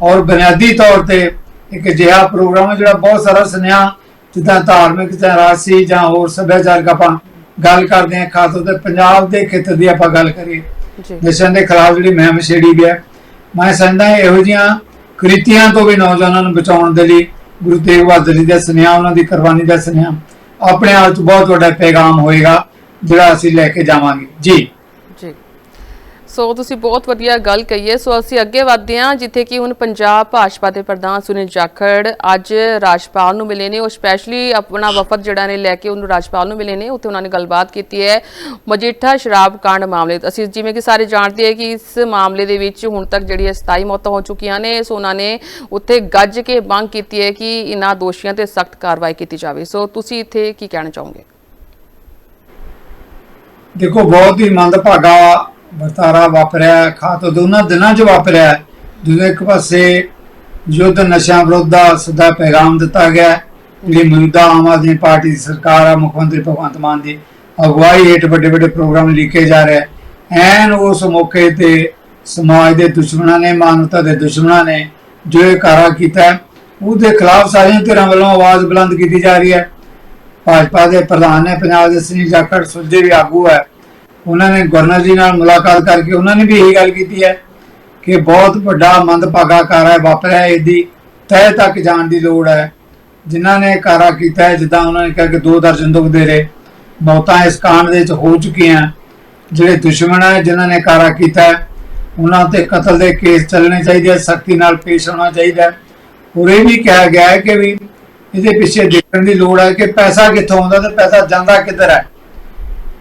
ਔਰ ਬੁਨਿਆਦੀ ਤੌਰ ਤੇ ਇੱਕ ਅਜਿਹਾ ਪ੍ਰੋਗਰਾਮ ਹੈ ਜਿਹੜਾ ਬਹੁਤ ਸਾਰਾ ਸੁਨੇਹਾ ਜਿੱਦਾਂ ਧਾਰਮਿਕ ਜਾਂ ਰਾਜਸੀ ਜਾਂ ਹੋਰ ਸੱਭਿਆਚਾਰਕ ਆਪਾਂ ਗੱਲ ਕਰਦੇ ਹਾਂ ਖਾਸ ਤੌਰ ਤੇ ਪੰਜਾਬ ਦੇ ਖੇਤਰ ਦੀ ਆਪਾਂ ਗੱਲ ਕਰੀਏ। ਨਸ਼ਿਆਂ ਦੇ ਖਿਲਾਫ ਜਿਹੜੀ ਮੁਹਿੰਮ ਛੇੜੀ ਹੈ। ਮੈਂ ਸਮਝਦਾ ਇਹੋ ਜਿਹੀਆਂ ਕ੍ਰਿਤੀਆਂ ਤੋਂ ਵੀ ਨੌਜਵਾਨਾਂ ਨੂੰ ਬਚਾਉਣ ਦੇ ਲਈ ਗੁਰੂ ਤੇਗ ਬਹਾਦਰ ਜੀ ਦਾ ਸੁਨੇਹਾ ਉਹਨਾਂ ਦੀ ਕੁਰਬਾਨੀ ਦਾ ਸੁਨੇਹਾ ਆਪਣੇ ਆਪ 'ਚ ਬਹੁਤ ਵੱਡਾ ਪੈਗਾਮ ਹੋਏਗਾ। ਜਿਹੜਾ ਅਸੀਂ ਲੈ ਕੇ ਜਾਵਾਂਗੇ। ਜੀ। ਜੀ। ਸੋ ਤੁਸੀਂ ਬਹੁਤ ਵਧੀਆ ਗੱਲ ਕਹੀ ਹੈ। ਸੋ ਅਸੀਂ ਅੱਗੇ ਵਧਦੇ ਹਾਂ, ਜਿੱਥੇ ਕਿ ਹੁਣ ਪੰਜਾਬ ਭਾਜਪਾ ਦੇ ਪ੍ਰਧਾਨ ਸੁਨੀਲ ਜਾਖੜ ਅੱਜ ਰਾਜਪਾਲ ਨੂੰ ਮਿਲੇ ਨੇ। ਉਹ ਸਪੈਸ਼ਲੀ ਆਪਣਾ ਵਫਦ ਜਿਹੜਾ ਨੇ ਲੈ ਕੇ ਉਹਨੂੰ ਰਾਜਪਾਲ ਨੂੰ ਮਿਲੇ ਨੇ। ਉੱਥੇ ਉਹਨਾਂ ਨੇ ਗੱਲਬਾਤ ਕੀਤੀ ਹੈ। ਮਜੀਠਾ ਸ਼ਰਾਬ ਕਾਂਡ ਮਾਮਲੇ ਅਸੀਂ ਜਿਵੇਂ ਕਿ ਸਾਰੇ ਜਾਣਦੇ ਹਾਂ ਕਿ ਇਸ ਮਾਮਲੇ ਦੇ ਵਿੱਚ ਹੁਣ ਤੱਕ ਜਿਹੜੀ ਹੈ 27 ਮੌਤਾਂ ਹੋ ਚੁੱਕੀਆਂ ਨੇ। ਸੋ ਉਹਨਾਂ ਨੇ ਉੱਥੇ ਗੱਜ ਕੇ ਮੰਗ ਕੀਤੀ ਹੈ ਕਿ ਇਹਨਾਂ ਦੋਸ਼ੀਆਂ ਤੇ ਸਖਤ ਕਾਰਵਾਈ ਕੀਤੀ ਜਾਵੇ। ਸੋ ਤੁਸੀਂ ਇੱਥੇ ਕੀ ਕਹਿਣਾ ਚਾਹੋਗੇ? ਦੇਖੋ ਬਹੁਤ ਹੀ ਮੰਦਭਾਗਾ ਵਰਤਾਰਾ ਵਾਪਰਿਆ ਖਾਤ ਦੋਨਾਂ ਦਿਨਾਂ 'ਚ ਵਾਪਰਿਆ ਜਦੋਂ ਇੱਕ ਪਾਸੇ ਯੁੱਧ ਨਸ਼ਾ ਵਿਰੁੱਧ ਦਾ ਸਿੱਧਾ ਪੈਗਾਮ ਦਿੱਤਾ ਗਿਆ ਹੈ, ਮੌਜੂਦਾ ਆਮ ਆਦਮੀ ਪਾਰਟੀ ਦੀ ਸਰਕਾਰ ਆ ਮੁੱਖ ਮੰਤਰੀ ਭਗਵੰਤ ਮਾਨ ਦੀ ਅਗਵਾਈ ਹੇਠ ਵੱਡੇ ਵੱਡੇ ਪ੍ਰੋਗਰਾਮ ਲਿਖੇ ਜਾ ਰਹੇ ਐਨ ਉਸ ਮੌਕੇ ਤੇ ਸਮਾਜ ਦੇ ਦੁਸ਼ਮਣਾਂ ਨੇ ਮਾਨਵਤਾ ਦੇ ਦੁਸ਼ਮਣਾਂ ਨੇ ਜੋ ਇਹ ਕਾਰਾ ਕੀਤਾ ਉਹਦੇ ਖਿਲਾਫ ਸਾਰੀਆਂ ਧਿਰਾਂ ਵੱਲੋਂ ਆਵਾਜ਼ ਬੁਲੰਦ ਕੀਤੀ ਜਾ ਰਹੀ ਹੈ। ਭਾਜਪਾ ਦੇ ਪ੍ਰਧਾਨ ਨੇ ਪੰਜਾਬ ਦੇ ਸੁਨੀਲ ਜਾਖੜ ਸੁਲਝੇ ਵੀ ਆਗੂ ਹੈ। ਉਹਨਾਂ ਨੇ ਗਵਰਨਰ ਜੀ ਨਾਲ ਮੁਲਾਕਾਤ ਕਰਕੇ ਉਹਨਾਂ ਨੇ ਵੀ ਇਹੀ ਗੱਲ ਕੀਤੀ ਹੈ ਕਿ ਬਹੁਤ ਵੱਡਾ ਮੰਦਭਾਗਾ ਕਾਰਾ ਵਾਪਰਿਆ ਇਹਦੀ ਤਹਿ ਤੱਕ ਜਾਣ ਦੀ ਲੋੜ ਹੈ। ਜਿਨ੍ਹਾਂ ਨੇ ਕਾਰਾ ਕੀਤਾ ਹੈ, ਜਿੱਦਾਂ ਉਹਨਾਂ ਨੇ ਕਿਹਾ ਕਿ ਦੋ ਦਰਜਨ ਤੋਂ ਵਧੇਰੇ ਮੌਤਾਂ ਇਸ ਕਾਂਡ ਦੇ ਵਿੱਚ ਹੋ ਚੁੱਕੀਆਂ ਜਿਹੜੇ ਦੁਸ਼ਮਣ ਹੈ, ਜਿਨ੍ਹਾਂ ਨੇ ਕਾਰਾ ਕੀਤਾ ਹੈ, ਉਹਨਾਂ ਤੇ ਕਤਲ ਦੇ ਕੇਸ ਚੱਲਣੇ ਚਾਹੀਦੇ ਸਖਤੀ ਨਾਲ ਪੇਸ਼ ਹੋਣਾ ਚਾਹੀਦਾ ਹੈ। ਔਰ ਇਹ ਵੀ ਕਿਹਾ ਗਿਆ ਹੈ ਕਿ ਵੀ ਇਹਦੇ ਪਿੱਛੇ ਦੇਖਣ ਦੀ ਲੋੜ ਹੈ ਕਿ ਪੈਸਾ ਕਿੱਥੋਂ ਆਉਂਦਾ ਤੇ ਪੈਸਾ ਜਾਂਦਾ ਕਿੱਧਰ ਹੈ।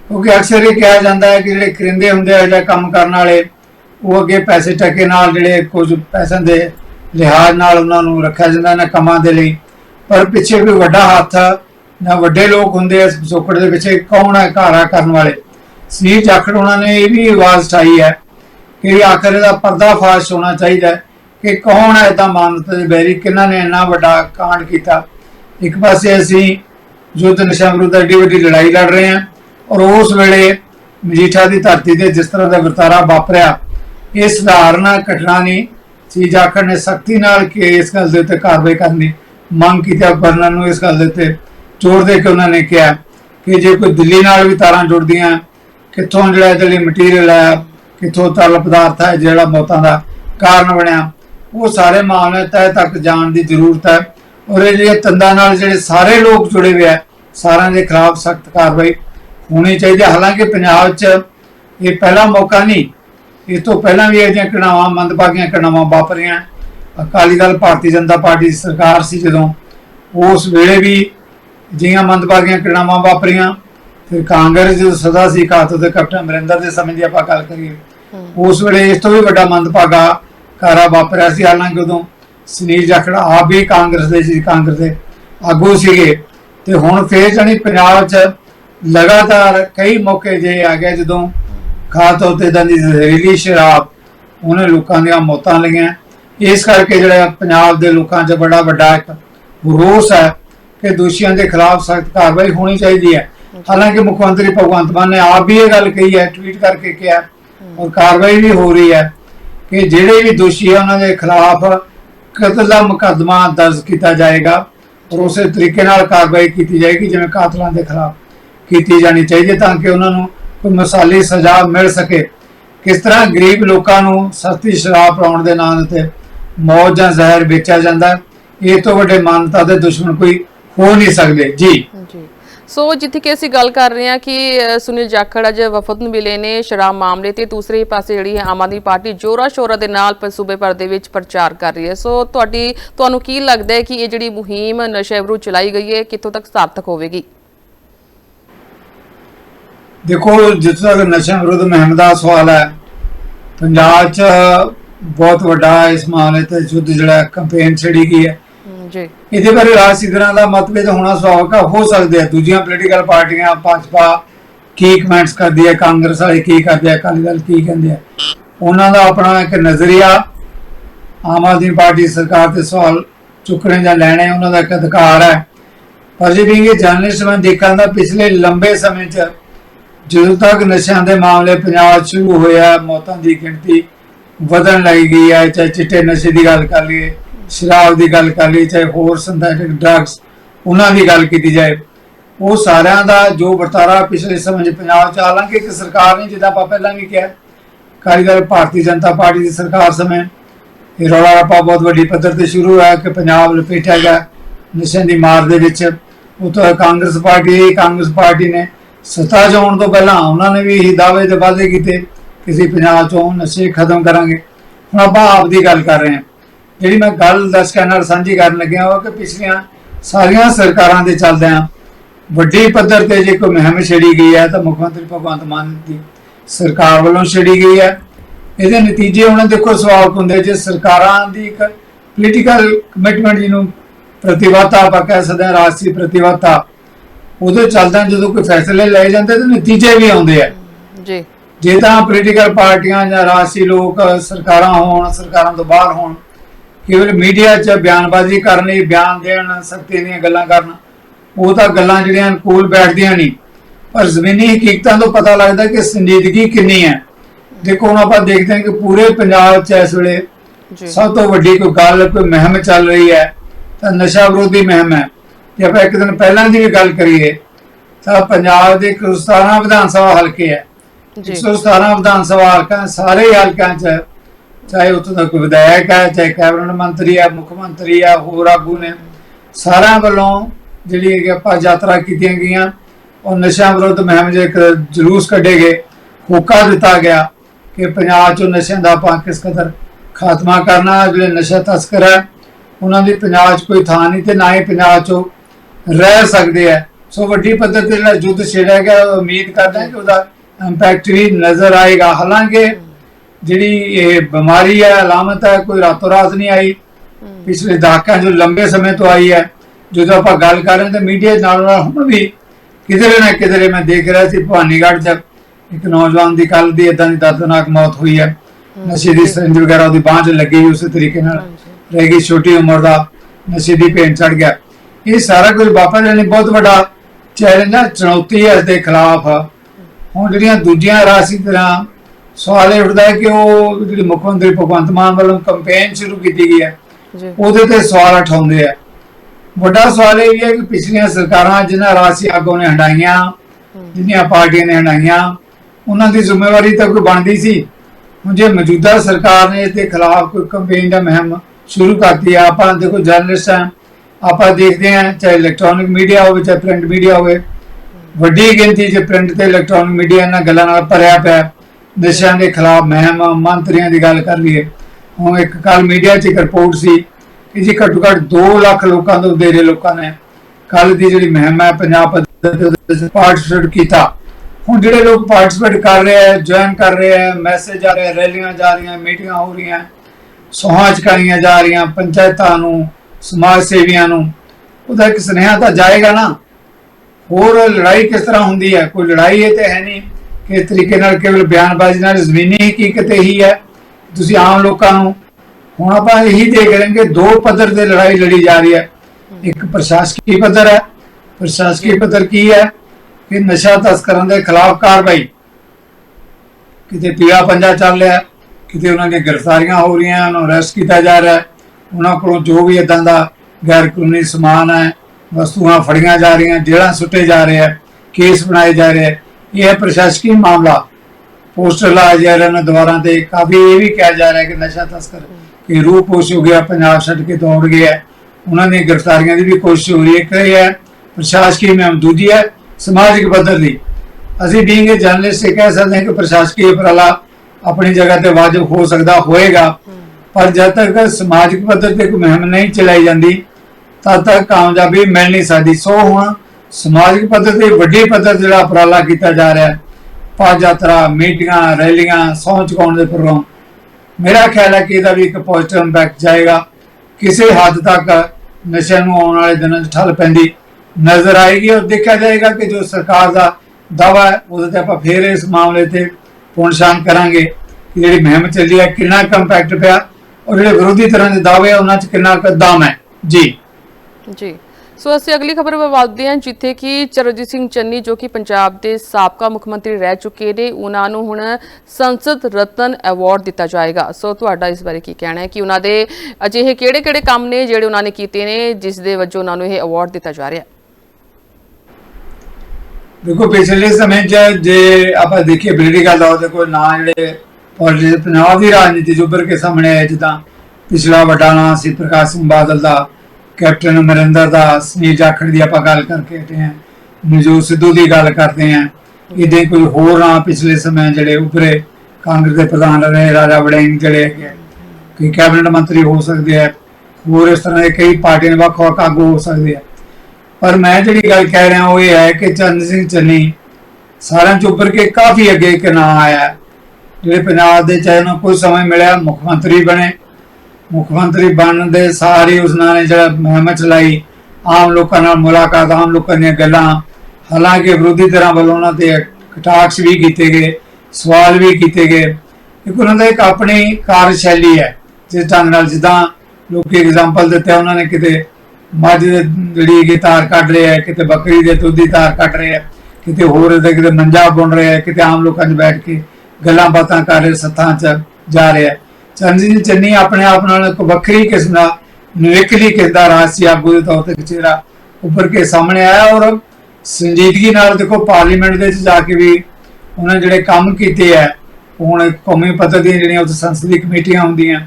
ਕਿਉਂਕਿ ਅਕਸਰ ਇਹ ਕਿਹਾ ਜਾਂਦਾ ਹੈ ਕਿ ਜਿਹੜੇ ਕਰਿੰਦੇ ਹੁੰਦੇ ਆ ਜਾਂ ਕੰਮ ਕਰਨ ਵਾਲੇ, ਉਹ ਅੱਗੇ ਪੈਸੇ ਟਕੇ ਨਾਲ ਜਿਹੜੇ ਕੁਝ ਪੈਸਿਆਂ ਦੇ ਲਿਹਾਜ਼ ਨਾਲ ਉਹਨਾਂ ਨੂੰ ਰੱਖਿਆ ਜਾਂਦਾ ਇਹਨਾਂ ਕੰਮਾਂ ਦੇ ਲਈ। ਪਰ ਪਿੱਛੇ ਕੋਈ ਵੱਡਾ ਹੱਥ ਜਾਂ ਵੱਡੇ ਲੋਕ ਹੁੰਦੇ ਆ ਇਸ ਪਿਛੋਕੜ ਦੇ ਪਿੱਛੇ ਕੌਣ ਹੈ ਘਾਰਾ ਕਰਨ ਵਾਲੇ? ਸੀ ਜਾਖੜ ਉਹਨਾਂ ਨੇ ਇਹ ਵੀ ਆਵਾਜ਼ ਉਠਾਈ ਹੈ ਕਿ ਆਖਰ ਇਹਦਾ ਪਰਦਾਫਾਸ਼ ਹੋਣਾ ਚਾਹੀਦਾ ਕਿ ਕੌਣ ਹੈ ਤਾਂ ਮਾਨਵਤਾ ਦੇ ਬੈਰੀ, ਕਿਹਨਾਂ ਨੇ ਇੰਨਾ ਵੱਡਾ ਕਾਂਡ ਕੀਤਾ। ਇੱਕ ਪਾਸੇ ਅਸੀਂ ਯੁੱਧ ਨਸ਼ਾ ਵਿਰੁੱਧ ਐਡੀ ਵੱਡੀ ਲੜਾਈ ਲੜ ਰਹੇ ਹਾਂ ਔਰ ਉਸ ਵੇਲੇ ਮਜੀਠਾ ਦੀ ਧਰਤੀ ਤੇ ਜਿਸ ਤਰ੍ਹਾਂ ਦਾ ਵਰਤਾਰਾ ਵਾਪਰਿਆ ਇਹ ਸਧਾਰਨ ਘਟਨਾ ਨਹੀਂ ਸੀ ਜਾਖੜ ਨੇ ਸਖਤੀ ਨਾਲ ਕਿ ਇਸ ਗੱਲ ਦੇ ਉੱਤੇ ਕਾਰਵਾਈ ਕਰਨੀ ਮੰਗ ਕੀਤੀ ਹੈ ਗਵਰਨਰ ਨੂੰ ਇਸ ਗੱਲ ਦੇ ਉੱਤੇ ਜ਼ੋਰ ਦੇ ਕੇ ਉਹਨਾਂ ਨੇ ਕਿਹਾ ਕਿ ਜੇ ਕੋਈ ਦਿੱਲੀ ਨਾਲ ਵੀ ਤਾਰਾਂ ਜੁੜਦੀਆਂ, ਕਿੱਥੋਂ ਜਿਹੜਾ ਇਹਦੇ ਲਈ ਮਟੀਰੀਅਲ ਹੈ ਕਿੱਥੋਂ ਤਰਲ ਪਦਾਰਥ ਹੈ ਜਿਹੜਾ ਮੌਤਾਂ ਦਾ ਕਾਰਨ ਬਣਿਆ, ਉਹ ਸਾਰੇ ਮਾਮਲੇ ਤਹਿ ਤੱਕ ਜਾਣ ਦੀ ਜ਼ਰੂਰਤ ਹੈ। ਔਰ ਇਹ ਜਿਹੜੇ ਤੰਦਾਂ ਨਾਲ ਜਿਹੜੇ ਸਾਰੇ ਲੋਕ ਜੁੜੇ ਹੋਏ ਆ ਸਾਰਿਆਂ ਦੇ ਖਿਲਾਫ ਸਖਤ ਕਾਰਵਾਈ ਹੋਣੀ ਚਾਹੀਦੀ ਹੈ। ਹਾਲਾਂਕਿ ਪੰਜਾਬ 'ਚ ਇਹ ਪਹਿਲਾ ਮੌਕਾ ਨਹੀਂ ਇਸ ਤੋਂ ਪਹਿਲਾਂ ਵੀ ਇਹ ਜਿਹੀਆਂ ਘਟਨਾਵਾਂ ਮੰਦਭਾਗੀਆਂ ਘਟਨਾਵਾਂ ਵਾਪਰੀਆਂ। ਅਕਾਲੀ ਦਲ ਭਾਰਤੀ ਜਨਤਾ ਪਾਰਟੀ ਦੀ ਸਰਕਾਰ ਸੀ ਜਦੋਂ ਉਸ ਵੇਲੇ ਵੀ ਜਿਹੀਆਂ ਮੰਦਭਾਗੀਆਂ ਕਿਰਨਾਵਾਂ ਵਾਪਰੀਆਂ। ਫਿਰ ਕਾਂਗਰਸ ਜਦੋਂ ਸਦਾ ਸੀ ਕਾਤੋਂ ਤੇ ਕੈਪਟਨ ਅਮਰਿੰਦਰ ਦੇ ਸਮੇਂ ਦੀ ਆਪਾਂ ਗੱਲ ਕਰੀਏ ਉਸ ਵੇਲੇ ਇਸ ਤੋਂ ਵੀ ਵੱਡਾ ਮੰਦਭਾਗਾ ਕਾਰਾ ਵਾਪਰਿਆ ਸੀ। ਹਾਲਾਂਕਿ ਉਦੋਂ ਸੁਨੀਲ ਜਾਖੜ ਆਪ ਵੀ ਕਾਂਗਰਸ ਦੇ ਸੀ, ਕਾਂਗਰਸ ਦੇ ਆਗੂ ਸੀਗੇ। ਤੇ ਹੁਣ ਫੇਰ ਜਾਣੀ ਪੰਜਾਬ 'ਚ ਲਗਾਤਾਰ ਕਈ ਮੌਕੇ ਜੇ ਆ ਗਏ, ਜਦੋਂ ਖਾਸ ਤੌਰ ਤੇ ਦੀ ਜ਼ਹਿਰੀਲੀ ਸ਼ਰਾਬ, ਉਹਨੇ ਲੋਕਾਂ ਦੀਆਂ ਮੌਤਾਂ ਲਈਆਂ। ਇਸ ਕਰਕੇ ਜਿਹੜਾ ਪੰਜਾਬ ਦੇ ਲੋਕਾਂ 'ਚ ਬੜਾ ਵੱਡਾ ਇੱਕ ਰੋਸ ਹੈ ਕਿ ਦੋਸ਼ੀਆਂ ਦੇ ਖਿਲਾਫ ਸਖਤ ਕਾਰਵਾਈ ਹੋਣੀ ਚਾਹੀਦੀ ਹੈ। ਹਾਲਾਂਕਿ ਮੁੱਖ ਮੰਤਰੀ ਭਗਵੰਤ ਮਾਨ ਨੇ ਆਪ ਵੀ ਇਹ ਗੱਲ ਕਹੀ ਹੈ, ਟਵੀਟ ਕਰਕੇ ਕਿਹਾ, ਔਰ ਕਾਰਵਾਈ ਵੀ ਹੋ ਰਹੀ ਹੈ ਕਿ ਜਿਹੜੇ ਵੀ ਦੋਸ਼ੀ ਆ, ਉਹਨਾਂ ਦੇ ਖਿਲਾਫ ਕਤਲ ਦਾ ਮੁਕੱਦਮਾ ਦਰਜ ਕੀਤਾ ਜਾਏਗਾ ਔਰ ਉਸੇ ਤਰੀਕੇ ਨਾਲ ਕਾਰਵਾਈ ਕੀਤੀ ਜਾਏਗੀ, ਜਿਵੇਂ ਕਾਤਲਾਂ ਦੇ ਖਿਲਾਫ ਕੀਤੀ ਜਾਣੀ ਚਾਹੀਦੀ ਹੈ ਤਾਂ ਕਿ ਉਹਨਾਂ ਨੂੰ ਕੋਈ ਮਸਾਲੀ ਸਜ਼ਾ ਮਿਲ ਸਕੇ। ਕਿਸ ਤਰ੍ਹਾਂ ਗਰੀਬ ਲੋਕਾਂ ਨੂੰ ਸਸਤੀ ਸ਼ਰਾਬ ਪਿਲਾਉਣ ਦੇ ਨਾਂ ਤੇ ਮੌਤ ਜਾਂ ਜ਼ਹਿਰ ਵੇਚਿਆ ਜਾਂਦਾ, ਇਹ ਤੋਂ ਵੱਡੇ ਮਾਨਤਾ ਦੇ ਦੁਸ਼ਮਣ ਕੋਈ ਹੋ ਨਹੀਂ ਸਕਦੇ। ਜੀ। ਸੋ ਜਿੱਥੇ ਕਿ ਅਸੀਂ ਗੱਲ ਕਰ ਰਹੇ ਹਾਂ ਕਿ ਸੁਨੀਲ ਜਾਖੜ ਅੱਜ ਵਫਦ ਨੂੰ ਮਿਲੇ ਨੇ ਸ਼ਰਾਬ ਮਾਮਲੇ ਤੇ ਦੂਸਰੇ ਪਾਸੇ ਜਿਹੜੀ ਹੈ ਆਮ ਆਦਮੀ ਪਾਰਟੀ ਜੋਰਾ ਸ਼ੋਰਾ ਦੇ ਨਾਲ ਸੂਬੇ ਭਰ ਦੇ ਵਿੱਚ ਪ੍ਰਚਾਰ ਕਰ ਰਹੀ ਹੈ। ਸੋ ਤੁਹਾਡੀ, ਤੁਹਾਨੂੰ ਕੀ ਲੱਗਦਾ ਹੈ ਕਿ ਇਹ ਜਿਹੜੀ ਮੁਹਿੰਮ ਨਸ਼ੇ ਵਿਰੁੱਧ ਚਲਾਈ ਗਈ ਹੈ, ਕਿੱਥੋਂ ਤੱਕ ਸਾਰਥਕ ਹੋਵੇਗੀ? ਦੇਖੋ ਜਿੱਥੇ ਤੱਕ ਨਸ਼ਾ ਵਿਰੁੱਧ ਮੁਹਿੰਮ ਦਾ ਸਵਾਲ ਹੈ, ਪੰਜਾਬ 'ਚ ਬਹੁਤ ਵੱਡਾ ਇਸ ਮਾਮਲੇ ਤੇ ਯੁੱਧ ਜਿਹੜਾ ਕੈਂਪੇਨ ਛੜੀ ਗਈ ਹੈ। ਜੀ ਇਹਦੇ ਬਾਰੇ ਰਾਜਸੀ ਦਾ ਮਤਭੇਦ ਹੋਣਾ ਸੁਭਾਵਿਕ ਹੋ ਸਕਦੇ ਆ। ਦੂਜੀਆਂ ਪੋਲੀਟੀਕਲ ਪਾਰਟੀਆਂ, ਭਾਜਪਾ ਕੀ ਕਮੈਂਟਸ ਕਰਦੀ ਹੈ ਕਾਂਗਰਸ ਵਾਲੇ ਕੀ ਕਰਦੇ ਆ, ਅਕਾਲੀ ਦਲ ਕੀ ਕਹਿੰਦੇ ਆ। ਉਹਨਾਂ ਦਾ ਆਪਣਾ ਇੱਕ ਨਜ਼ਰੀਆ, ਆਮ ਆਦਮੀ ਪਾਰਟੀ ਸਰਕਾਰ ਤੇ ਸਵਾਲ ਚੁੱਕਣੇ ਜਾਂ ਲੈਣੇ ਉਹਨਾਂ ਦਾ ਇੱਕ ਅਧਿਕਾਰ ਹੈ। ਪਰ ਜੇ ਵੀ ਇਹ ਜਰਨਲਿਸਟ ਮੈਂ ਦੇਖਾਂ ਤਾਂ ਪਿਛਲੇ ਲੰਬੇ ਸਮੇਂ 'ਚ ਜਦੋਂ ਤੱਕ ਨਸ਼ਿਆਂ ਦੇ ਮਾਮਲੇ ਪੰਜਾਬ ਸ਼ੁਰੂ ਹੋਇਆ ਮੌਤਾਂ ਦੀ ਗਿਣਤੀ ਵਧਣ ਲੱਗ ਗਈ ਹੈ ਚਾਹੇ ਚਿੱਟੇ ਨਸ਼ੇ ਦੀ ਗੱਲ ਕਰ ਲਈਏ ਸ਼ਰਾਬ ਦੀ ਗੱਲ ਕਰ ਲਈ, ਚਾਹੇ ਹੋਰ ਸਿੰਥੈਟਿਕ ਡਰੱਗਸ ਉਹਨਾਂ ਦੀ ਗੱਲ ਕੀਤੀ ਜਾਏ। ਉਹ ਸਾਰਿਆਂ ਦਾ ਜੋ ਵਰਤਾਰਾ ਪਿਛਲੇ ਸਮੇਂ 'ਚ ਪੰਜਾਬ 'ਚ, ਹਾਲਾਂਕਿ ਇੱਕ ਸਰਕਾਰ ਨੇ ਜਿੱਦਾਂ ਆਪਾਂ ਪਹਿਲਾਂ ਵੀ ਕਿਹਾ, ਅਕਾਲੀ ਦਲ ਭਾਰਤੀ ਜਨਤਾ ਪਾਰਟੀ ਦੀ ਸਰਕਾਰ ਸਮੇਂ, ਇਹ ਰੌਲਾ ਰੱਪਾ ਬਹੁਤ ਵੱਡੀ ਪੱਧਰ ਤੇ ਸ਼ੁਰੂ ਹੋਇਆ ਕਿ ਪੰਜਾਬ ਲਪੇਟਿਆ ਗਿਆ, ਨਸ਼ਿਆਂ ਦੀ ਮਾਰ ਦੇ ਵਿੱਚ। ਉਹ ਤਾਂ ਕਾਂਗਰਸ ਪਾਰਟੀ ਕਾਂਗਰਸ ਪਾਰਟੀ ਨੇ ਸੱਤਾ 'ਚ ਆਉਣ ਤੋਂ ਪਹਿਲਾਂ ਉਹਨਾਂ ਨੇ ਵੀ ਇਹ ਦਾਅਵੇ ਤੇ ਵਾਅਦੇ ਕੀਤੇ ਕਿ ਅਸੀਂ ਪੰਜਾਬ 'ਚੋਂ ਨਸ਼ੇ ਖਤਮ ਕਰਾਂਗੇ। ਹੁਣ ਆਪਾਂ ਆਪ ਦੀ ਗੱਲ ਕਰ ਰਹੇ ਹਾਂ। ਜਿਹੜੀ ਮੈਂ ਗੱਲ ਦਰਸ਼ਕਾਂ ਨਾਲ ਸਾਂਝੀ ਕਰਨ ਲੱਗਿਆ ਉਹ ਕਿ ਪਿਛਲੀਆਂ ਸਾਰੀਆਂ ਸਰਕਾਰਾਂ ਦੇ ਚੱਲਦਿਆਂ ਵੱਡੀ ਪੱਧਰ ਤੇ ਜੇ ਕੋਈ ਮੁਹਿੰਮ ਛੇੜੀ ਗਈ ਹੈ ਤਾਂ ਮੁੱਖ ਮੰਤਰੀ ਭਗਵੰਤ ਮਾਨ ਦੀ ਸਰਕਾਰ ਵੱਲੋਂ ਛੇੜੀ ਗਈ ਹੈ। ਇਹਦੇ ਨਤੀਜੇ ਹੁਣ ਦੇਖੋ ਸਵਾਲ ਹੁੰਦੇ ਜੇ ਸਰਕਾਰਾਂ ਦੀ ਇੱਕ ਪੋਲੀਟੀਕਲ ਕਮਿਟਮੈਂਟ ਜਿਹਨੂੰ ਪ੍ਰਤੀਬੱਧਤਾ ਆਪਾਂ ਕਹਿ ਸਕਦੇ ਹਾਂ ਰਾਜਸੀ ਪ੍ਰਤੀਬੱਧਤਾ ਉਹਦੇ ਚੱਲਦਿਆਂ ਜਦੋਂ ਕੋਈ ਫੈਸਲੇ ਲਏ ਜਾਂਦੇ ਤਾਂ ਨਤੀਜੇ ਵੀ ਆਉਂਦੇ ਆ। ਜੀ। ਜੇ ਤਾਂ ਪੋਲੀਟੀਕਲ ਪਾਰਟੀਆਂ ਜਾਂ ਰਾਜਸੀ ਲੋਕ ਸਰਕਾਰਾਂ ਹੋਣ ਸਰਕਾਰਾਂ ਤੋਂ ਬਾਹਰ ਹੋਣ ਕੇਵਲ ਮੀਡੀਆ 'ਚ ਬਿਆਨਬਾਜ਼ੀ ਕਰਨੀ ਬਿਆਨ ਦੇਣ ਸਖਤੀ ਦੀਆਂ ਗੱਲਾਂ ਕਰਨ ਉਹ ਤਾਂ ਗੱਲਾਂ ਜਿਹੜੀਆਂ ਅਨੁਕੂਲ ਬੈਠਦੀਆਂ ਨਹੀਂ। ਪਰ ਜ਼ਮੀਨੀ ਹਕੀਕਤਾਂ ਤੋਂ ਪਤਾ ਲੱਗਦਾ ਕਿ ਸੰਜੀਦਗੀ ਕਿੰਨੀ ਹੈ। ਦੇਖੋ ਹੁਣ ਆਪਾਂ ਦੇਖਦੇ ਹਾਂ ਕਿ ਪੂਰੇ ਪੰਜਾਬ 'ਚ ਇਸ ਵੇਲੇ ਸਭ ਤੋਂ ਵੱਡੀ ਕੋਈ ਗੱਲ ਕੋਈ ਮੁਹਿੰਮ ਚੱਲ ਰਹੀ ਹੈ ਤਾਂ ਨਸ਼ਾ ਵਿਰੋਧੀ ਮੁਹਿੰਮ ਹੈ। ਜੇ ਆਪਾਂ ਇੱਕ ਦਿਨ ਪਹਿਲਾਂ ਦੀ ਵੀ ਗੱਲ ਕਰੀਏ ਤਾਂ ਪੰਜਾਬ ਦੇ 117 ਵਿਧਾਨ ਸਭਾ ਹਲਕੇ ਹੈ। ਜੀ। 117 ਵਿਧਾਨ ਸਭਾ ਹਲਕਾਂ ਸਾਰੇ ਹੀ ਹਲਕਿਆਂ 'ਚ ਚਾਹੇ ਉੱਥੋਂ ਦਾ ਕੋਈ ਵਿਧਾਇਕ ਹੈ, ਚਾਹੇ ਕੈਬਨਿਟ ਮੰਤਰੀ ਹੈ, ਮੁੱਖ ਮੰਤਰੀ ਆ ਹੋਰ ਆਗੂ ਨੇ, ਸਾਰਿਆਂ ਵੱਲੋਂ ਜਿਹੜੀ ਹੈਗੀ ਆਪਾਂ ਯਾਤਰਾ ਕੀਤੀਆਂ ਗਈਆਂ ਔਰ ਨਸ਼ਾ ਵਿਰੁੱਧ ਮੁਹਿੰਮ ਜੇ ਇੱਕ ਜਲੂਸ ਕੱਢੇ ਗਏ, ਹੋਕਾ ਦਿੱਤਾ ਗਿਆ ਕਿ ਪੰਜਾਬ 'ਚੋਂ ਨਸ਼ਿਆਂ ਦਾ ਆਪਾਂ ਕਿਸ ਕਦਰ ਖਾਤਮਾ ਕਰਨਾ, ਜਿਹੜੇ ਨਸ਼ਾ ਤਸਕਰ ਹੈ, ਉਹਨਾਂ ਦੀ ਪੰਜਾਬ 'ਚ ਕੋਈ ਥਾਂ ਨਹੀਂ ਤੇ ਨਾ ਹੀ ਪੰਜਾਬ 'ਚੋਂ ਰਹਿ ਸਕਦੇ ਆ ਸੋ ਵੱਡੀ ਪੱਧਰ ਤੇ ਜਿਹੜਾ ਯੁੱਧ ਛੇੜਿਆ ਗਿਆ ਉਹ ਉਮੀਦ ਕਰਦਾ ਕਿ ਉਹਦਾ ਇੰਪੈਕਟ ਵੀ ਨਜ਼ਰ ਆਏਗਾ। ਹਾਲਾਂਕਿ ਜਿਹੜੀ ਇਹ ਬਿਮਾਰੀ ਹੈ ਅਲਾਮਤ ਹੈ ਕੋਈ ਰਾਤੋਂ ਰਾਤ ਨਹੀਂ ਆਈ। ਪਿਛਲੇ ਦਹਾਕਿਆਂ ਜੋ ਲੰਬੇ ਸਮੇਂ ਤੋਂ ਆਈ ਹੈ। ਜਦੋਂ ਆਪਾਂ ਗੱਲ ਕਰ ਰਹੇ ਤਾਂ ਮੀਡੀਆ ਨਾਲ ਨਾਲ ਹੁਣ ਵੀ ਕਿਧਰੇ ਨਾ ਕਿਧਰੇ ਮੈਂ ਦੇਖ ਰਿਹਾ ਸੀ ਭਵਾਨੀਗੜ੍ਹ 'ਚ ਇੱਕ ਨੌਜਵਾਨ ਦੀ ਕੱਲ ਦੀ ਇਦਾਂ ਦੀ ਦਰਦਨਾਕ ਮੌਤ ਹੋਈ ਹੈ। ਨਸ਼ੇ ਦੀ ਸੰਜ ਵਗੈਰਾ ਉਹਦੀ ਬਾਂਹ 'ਚ ਲੱਗੀ ਉਸੇ ਤਰੀਕੇ ਨਾਲ ਰਹਿ ਗਈ ਛੋਟੀ ਉਮਰ ਦਾ ਨਸ਼ੇ ਦੀ ਭੇਂਟ ਚੜ ਗਿਆ। ਇਹ ਸਾਰਾ ਕੁਝ ਵਾਪਰ ਰਿਹਾ ਨਹੀਂ ਬਹੁਤ ਵੱਡਾ ਚੈਲੰਜ ਹੈ ਚੁਣੌਤੀ ਹੈ ਇਸ ਦੇ ਖਿਲਾਫ। ਹੁਣ ਜਿਹੜੀਆਂ ਦੂਜੀਆਂ ਰਾਸੀ ਤਰ੍ਹਾਂ ਸਵਾਲ ਇਹ ਉੱਠਦਾ ਹੈ ਕਿ ਉਹ ਜਿਹੜੀ ਮੁੱਖ ਮੰਤਰੀ ਭਗਵੰਤ ਮਾਨ ਵੱਲੋਂ ਕੰਪੇਨ ਸ਼ੁਰੂ ਕੀਤੀ ਗਈ ਹੈ ਉਹਦੇ ਤੇ ਸਵਾਲ ਉਠਾਉਂਦੇ ਆ। ਵੱਡਾ ਸਵਾਲ ਇਹ ਵੀ ਹੈ ਕਿ ਪਿਛਲੀਆਂ ਸਰਕਾਰਾਂ ਜਿਨ੍ਹਾਂ ਰਾਸੀ ਆਗੂ ਨੇ ਹੰਡਾਈਆਂ ਜਿੰਨੀਆਂ ਪਾਰਟੀਆਂ ਨੇ ਹੰਡਾਈਆਂ ਉਹਨਾਂ ਦੀ ਜ਼ਿੰਮੇਵਾਰੀ ਤਾਂ ਕੋਈ ਬਣਦੀ ਸੀ। ਹੁਣ ਜੇ ਮੌਜੂਦਾ ਸਰਕਾਰ ਨੇ ਇਸ ਦੇ ਖਿਲਾਫ ਕੋਈ ਕੰਪੇਨ ਦਾ ਮਹਿਮ ਸ਼ੁਰੂ ਕਰਤੀ ਆ ਆਪਾਂ ਦੇਖੋ ਜਰਨਲਿਸਟ ਆ ਆਪਾਂ ਦੇਖਦੇ ਆ ਚਾਹੇ ਇਲੈਕਟ੍ਰੋਨਿਕ ਮੀਡੀਆ ਹੋਵੇ ਚਾਹੇ ਪ੍ਰਿੰਟ ਮੀਡੀਆ ਹੋਵੇ ਵੱਡੀ ਗਿਣਤੀ 'ਚ ਪ੍ਰਿੰਟ ਤੇ ਇਲੈਕਟ੍ਰੋਨਿਕ ਮੀਡੀਆ ਇਹਨਾਂ ਗੱਲਾਂ ਨਾਲ ਭਰਿਆ ਪਿਆ। ਨਸ਼ਿਆਂ ਦੇ ਖਿਲਾਫ ਮਹਿਮ ਮੰਤਰੀਆਂ ਦੀ ਗੱਲ ਕਰ ਲਈਏ ਹੁਣ ਇੱਕ ਕੱਲ ਮੀਡੀਆ 'ਚ ਇੱਕ ਰਿਪੋਰਟ ਸੀ ਕਿ ਜੀ ਘੱਟੋ ਘੱਟ 2 ਲੱਖ ਲੋਕਾਂ ਤੋਂ ਵਧੇਰੇ ਲੋਕਾਂ ਨੇ ਕੱਲ ਦੀ ਜਿਹੜੀ ਮੁਹਿੰਮ ਹੈ ਪੰਜਾਬ ਪੱਧਰ ਕੀਤਾ। ਹੁਣ ਜਿਹੜੇ ਲੋਕ ਪਾਰਟਿਸਿਪੇਟ ਕਰ ਰਹੇ ਹੈ ਜੁਆਇਨ ਕਰ ਰਹੇ ਹੈ ਮੈਸੇਜ ਆ ਰਹੇ ਰੈਲੀਆਂ ਜਾ ਰਹੀਆਂ, ਮੀਟਿੰਗਾਂ ਹੋ ਰਹੀਆਂ, ਸੋਹਾਂ ਚੁਕਾਈਆਂ ਜਾ ਰਹੀਆਂ, ਪੰਚਾਇਤਾਂ ਨੂੰ, ਸਮਾਜ ਸੇਵੀਆਂ ਨੂੰ, ਉਹਦਾ ਇੱਕ ਸੁਨੇਹਾ ਤਾਂ ਜਾਏਗਾ ਨਾ। ਹੋਰ ਲੜਾਈ ਕਿਸ ਤਰ੍ਹਾਂ ਹੁੰਦੀ ਹੈ? ਕੋਈ ਲੜਾਈ ਇਹ ਤੇ ਹੈ ਨਹੀਂ। ਇਸ ਤਰੀਕੇ ਨਾਲ ਕੇਵਲ ਬਿਆਨਬਾਜ਼ੀ ਨਾਲ ਜ਼ਮੀਨੀ ਹਕੀਕਤ ਇਹੀ ਹੈ। ਤੁਸੀਂ ਆਮ ਲੋਕਾਂ ਨੂੰ ਹੁਣ ਆਪਾਂ ਇਹੀ ਦੇਖ ਰਹੇ ਕਿ ਦੋ ਪੱਧਰ ਤੇ ਲੜਾਈ ਲੜੀ ਜਾ ਰਹੀ ਹੈ। ਇੱਕ ਪ੍ਰਸ਼ਾਸਕੀ ਪੱਧਰ ਹੈ। ਪ੍ਰਸ਼ਾਸਕੀ ਪੱਧਰ ਕੀ ਹੈ ਕਿ ਨਸ਼ਾ ਤਸਕਰਾਂ ਦੇ ਖਿਲਾਫ ਕਾਰਵਾਈ। ਕਿਤੇ ਪੀਲਾ ਪੰਜਾ ਚੱਲ ਰਿਹਾ ਕਿਤੇ ਉਹਨਾਂ ਦੀਆਂ ਗ੍ਰਿਫਤਾਰੀਆਂ ਹੋ ਰਹੀਆਂ ਉਹਨਾਂ ਨੂੰ ਅਰੈਸਟ ਕੀਤਾ ਜਾ ਰਿਹਾ ਉਹਨਾਂ ਕੋਲੋਂ ਜੋ ਵੀ ਇਦਾਂ ਦਾ ਗੈਰ ਕਾਨੂੰਨੀ ਸਮਾਨ ਹੈ, ਵਸਤੂਆਂ ਫੜੀਆਂ ਜਾ ਰਹੀਆਂ, ਜੇਲ੍ਹਾਂ ਸੁੱਟੇ ਜਾ ਰਹੇ ਆ ਕੇਸ ਬਣਾਏ ਜਾ ਰਹੇ ਆ ਇਹ ਪ੍ਰਸ਼ਾਸਕੀ ਮਾਮਲਾ। ਪੋਸਟਰ ਲਾਏ ਜਾ ਤੇ ਕਾਫੀ ਇਹ ਵੀ ਕਿਹਾ ਜਾ ਰਿਹਾ ਕਿ ਨਸ਼ਾ ਤਸਕਰ ਕਿ ਰੂਹ ਹੋ ਗਿਆ, ਪੰਜਾਬ ਛੱਡ ਕੇ ਦੌੜ ਗਿਆ ਉਹਨਾਂ ਦੀਆਂ ਗ੍ਰਿਫਤਾਰੀਆਂ ਦੀ ਵੀ ਕੋਸ਼ਿਸ਼ ਹੋ ਰਹੀ ਹੈ। ਕਿ ਹੈ, ਪ੍ਰਸ਼ਾਸਕੀ ਮੁਹਿੰਮ ਹੈ, ਸਮਾਜਿਕ ਪੱਧਰ ਦੀ। ਅਸੀਂ ਬੀਇੰਗ ਜਰਨਲਿਸਟ ਇਹ ਕਹਿ ਸਕਦੇ ਹਾਂ ਕਿ ਪ੍ਰਸ਼ਾਸਕੀ ਉਪਰਾਲਾ ਆਪਣੀ ਜਗ੍ਹਾ ਤੇ ਵਾਜਬ ਹੋ ਸਕਦਾ ਹੋਏਗਾ। ਪਰ ਜਦ ਤੱਕ ਸਮਾਜਿਕ ਪੱਧਰ ਤੇ ਕੋਈ ਮੁਹਿੰਮ ਨਹੀਂ ਚਲਾਈ ਜਾਂਦੀ, ਤਦ ਤੱਕ ਕਾਮਯਾਬੀ ਮਿਲ ਨਹੀਂ ਸਕਦੀ। ਸੋ ਹੁਣ ਸਮਾਜਿਕ ਪੱਧਰ ਤੇ ਵੱਡੀ ਪੱਧਰ ਜਿਹੜਾ ਉਪਰਾਲਾ ਕੀਤਾ ਜਾ ਰਿਹਾ ਹੈ ਯਾਤਰਾ ਮੀਟਿੰਗਾਂ, ਰੈਲੀਆਂ, ਸਹੁੰ ਚੁਕਾਉਣ ਦੇ ਪ੍ਰੋਗਰਾਮ ਮੇਰਾ ਖਿਆਲ ਹੈ ਕਿ ਇਹਦਾ ਵੀ ਇੱਕ ਪੋਜ਼ਿਟਿਵ ਇੰਪੈਕਟ ਜਾਏਗਾ। ਕਿਸੇ ਹੱਦ ਤੱਕ ਨਸ਼ਿਆਂ ਨੂੰ ਆਉਣ ਵਾਲੇ ਦਿਨਾਂ 'ਚ ਠੱਲ ਪੈਂਦੀ ਨਜ਼ਰ ਆਏਗੀ ਔਰ ਦੇਖਿਆ ਜਾਏਗਾ ਕਿ ਜੋ ਸਰਕਾਰ ਦਾ ਦਾਵਾ ਹੈ, ਉਹਦੇ ਤੇ ਆਪਾਂ ਫੇਰ ਇਸ ਮਾਮਲੇ ਤੇ ਪੁਣਛਾਣ ਕਰਾਂਗੇ ਕਿ ਜਿਹੜੀ ਮੁਹਿੰਮ ਚੱਲੀ ਹੈ, ਕਿੰਨਾ ਕੰਪੈਕਟ ਪਿਆ ਔਰ ਜਿਹੜੇ ਵਿਰੋਧੀ ਤਰ੍ਹਾਂ ਦੇ ਦਾਅਵੇ ਉਹਨਾਂ 'ਚ ਕਿੰਨਾ ਕੁ ਦਮ ਹੈ। ਜੀ। ਜੀ। ਸੋ ਅਸੀਂ ਅਗਲੀ ਖਬਰ ਵੱਲ ਹਾਂ, ਜਿੱਥੇ ਕਿ ਚਰਨਜੀਤ ਸਿੰਘ ਚੰਨੀ, ਜੋ ਕਿ ਪੰਜਾਬ ਦੇ ਸਾਬਕਾ ਮੁੱਖ ਮੰਤਰੀ ਰਹਿ ਚੁੱਕੇ ਨੇ, ਉਹਨਾਂ ਨੂੰ ਹੁਣ ਸੰਸਦ ਰਤਨ ਅਵਾਰਡ ਦਿੱਤਾ ਜਾਏਗਾ। ਸੋ ਤੁਹਾਡਾ ਇਸ ਬਾਰੇ ਕੀ ਕਹਿਣਾ ਹੈ? ਕਿ ਉਹਨਾਂ ਦੇ ਅਜਿਹੇ ਕਿਹੜੇ-ਕਿਹੜੇ ਕੰਮ ਨੇ ਜਿਹੜੇ ਉਹਨਾਂ ਨੇ ਕੀਤੇ ਨੇ, ਜਿਸ ਦੇ ਵਜੋਂ ਉਹਨਾਂ ਨੂੰ ਇਹ ਅਵਾਰਡ ਦਿੱਤਾ ਜਾ ਰਿਹਾ ਹੈ? ਦੇਖੋ, ਪਿਛਲੇ ਸਮੇਂ 'ਚ ਜੇ ਆਪਾਂ ਦੇਖੀਏ ਪੋਲੀਟੀਕਲ ਦੌਰ ਦੇ ਕੋਈ ਨਾਂ ਜਿਹੜੇ ਪੋਲਿਟਿਕਸ ਪੰਜਾਬ ਦੀ ਰਾਜਨੀਤੀ 'ਚ ਕੇ ਸਾਹਮਣੇ ਆਏ, ਜਿੱਦਾਂ ਪਿਛਲਾ ਵੱਡਾ ਨਾਂ ਸੀ ਪ੍ਰਕਾਸ਼ ਸਿੰਘ ਬਾਦਲ ਦਾ ਕੈਪਟਨ ਅਮਰਿੰਦਰ ਦਾ ਸੁਨੀਲ ਜਾਖੜ ਦੀ ਆਪਾਂ ਗੱਲ ਕਰਕੇ ਹਟੇ ਹਾਂ ਨਵਜੋਤ ਸਿੱਧੂ ਦੀ ਗੱਲ ਕਰਦੇ ਹਾਂ ਇਹਦੇ ਕੋਈ ਹੋਰ ਨਾਂ ਪਿਛਲੇ ਸਮੇਂ ਜਿਹੜੇ ਉਭਰੇ, ਕਾਂਗਰਸ ਦੇ ਪ੍ਰਧਾਨ ਰਹੇ, ਰਾਜਾ ਵੜਿੰਗ ਜਿਹੜੇ ਹੈਗੇ ਆ। ਕੋਈ ਕੈਬਨਿਟ ਮੰਤਰੀ ਹੋ ਸਕਦੇ ਆ, ਹੋਰ ਇਸ ਤਰ੍ਹਾਂ ਦੇ ਕਈ ਪਾਰਟੀਆਂ ਦੇ ਵੱਖ ਵੱਖ ਆਗੂ ਹੋ ਸਕਦੇ ਆ ਪਰ ਮੈਂ ਜਿਹੜੀ ਗੱਲ ਕਹਿ ਰਿਹਾ ਉਹ ਇਹ ਹੈ ਕਿ ਚੰਦ ਸਿੰਘ ਚੰਨੀ ਸਾਰਿਆਂ ਚ ਉੱਪਰ ਕੇ ਕਾਫੀ ਅੱਗੇ ਇੱਕ ਨਾਂ ਆਇਆ ਜਿਹੜੇ ਪੰਜਾਬ ਦੇ ਚਾਹੇ ਨੂੰ ਕੁਝ ਸਮੇਂ ਮਿਲਿਆ, ਮੁੱਖ ਮੰਤਰੀ ਬਣੇ ਮੁੱਖ ਮੰਤਰੀ ਬਣਨ ਦੇ ਸਾਰੇ ਉਸ ਨਾਲ ਨੇ ਜਿਹੜਾ ਮੁਹਿੰਮ ਚਲਾਈ, ਆਮ ਲੋਕਾਂ ਨਾਲ ਮੁਲਾਕਾਤ, ਆਮ ਲੋਕਾਂ ਦੀਆਂ ਗੱਲਾਂ, ਹਾਲਾਂਕਿ ਵਿਰੋਧੀ ਧਿਰਾਂ ਵੱਲੋਂ ਉਹਨਾਂ ਤੇ ਕਟਾਕਸ਼ ਵੀ ਕੀਤੇ ਗਏ, ਸਵਾਲ ਵੀ ਕੀਤੇ ਗਏ। ਇੱਕ ਉਹਨਾਂ ਦਾ ਇੱਕ ਆਪਣੀ ਕਾਰਜਸ਼ੈਲੀ ਹੈ, ਜਿਸ ਢੰਗ ਨਾਲ ਜਿੱਦਾਂ ਲੋਕੀ ਐਗਜ਼ਾਮਪਲ ਦਿੱਤੇ, ਉਹਨਾਂ ਨੇ ਕਿਤੇ ਮੱਝ ਦੇ ਜਿਹੜੀ ਹੈਗੀ ਤਾਰ ਕੱਢ ਰਹੇ ਹੈ, ਕਿਤੇ ਬੱਕਰੀ ਦੇ ਦੁੱਧ ਦੀ ਤਾਰ ਕੱਢ ਰਹੇ ਹੈ, ਕਿਤੇ ਹੋਰ ਇਹਦੇ ਕਿਤੇ ਮੰਜਾ ਬੁਣ ਰਹੇ ਹੈ, ਕਿਤੇ ਆਮ ਲੋਕਾਂ 'ਚ ਬੈਠ ਕੇ ਗੱਲਾਂ ਬਾਤਾਂ ਕਰ ਰਹੇ, ਸੱਥਾਂ 'ਚ ਜਾ ਰਹੇ ਹੈ। ਚੰਦੀ ਚੰਨੀ ਆਪਣੇ ਆਪ ਨਾਲ ਇੱਕ ਵੱਖਰੀ ਕਿਸਮ ਦਾ, ਨਿਵੇਕਲੀ ਕਿਸਮ ਦਾ ਰਾਜਸੀ ਆਗੂ ਦੇ ਤੌਰ ਤੇ ਚਿਹਰਾ ਉੱਭਰ ਕੇ ਸਾਹਮਣੇ ਆਇਆ ਔਰ ਸੰਜੀਦਗੀ ਨਾਲ ਦੇਖੋ ਪਾਰਲੀਮੈਂਟ ਦੇ ਵਿੱਚ ਜਾ ਕੇ ਵੀ ਉਹਨਾਂ ਜਿਹੜੇ ਕੰਮ ਕੀਤੇ ਹੈ ਹੁਣ ਕੌਮੀ ਪੱਧਰ ਦੀਆਂ ਜਿਹੜੀਆਂ ਉੱਥੇ ਸੰਸਦੀ ਕਮੇਟੀਆਂ ਹੁੰਦੀਆਂ,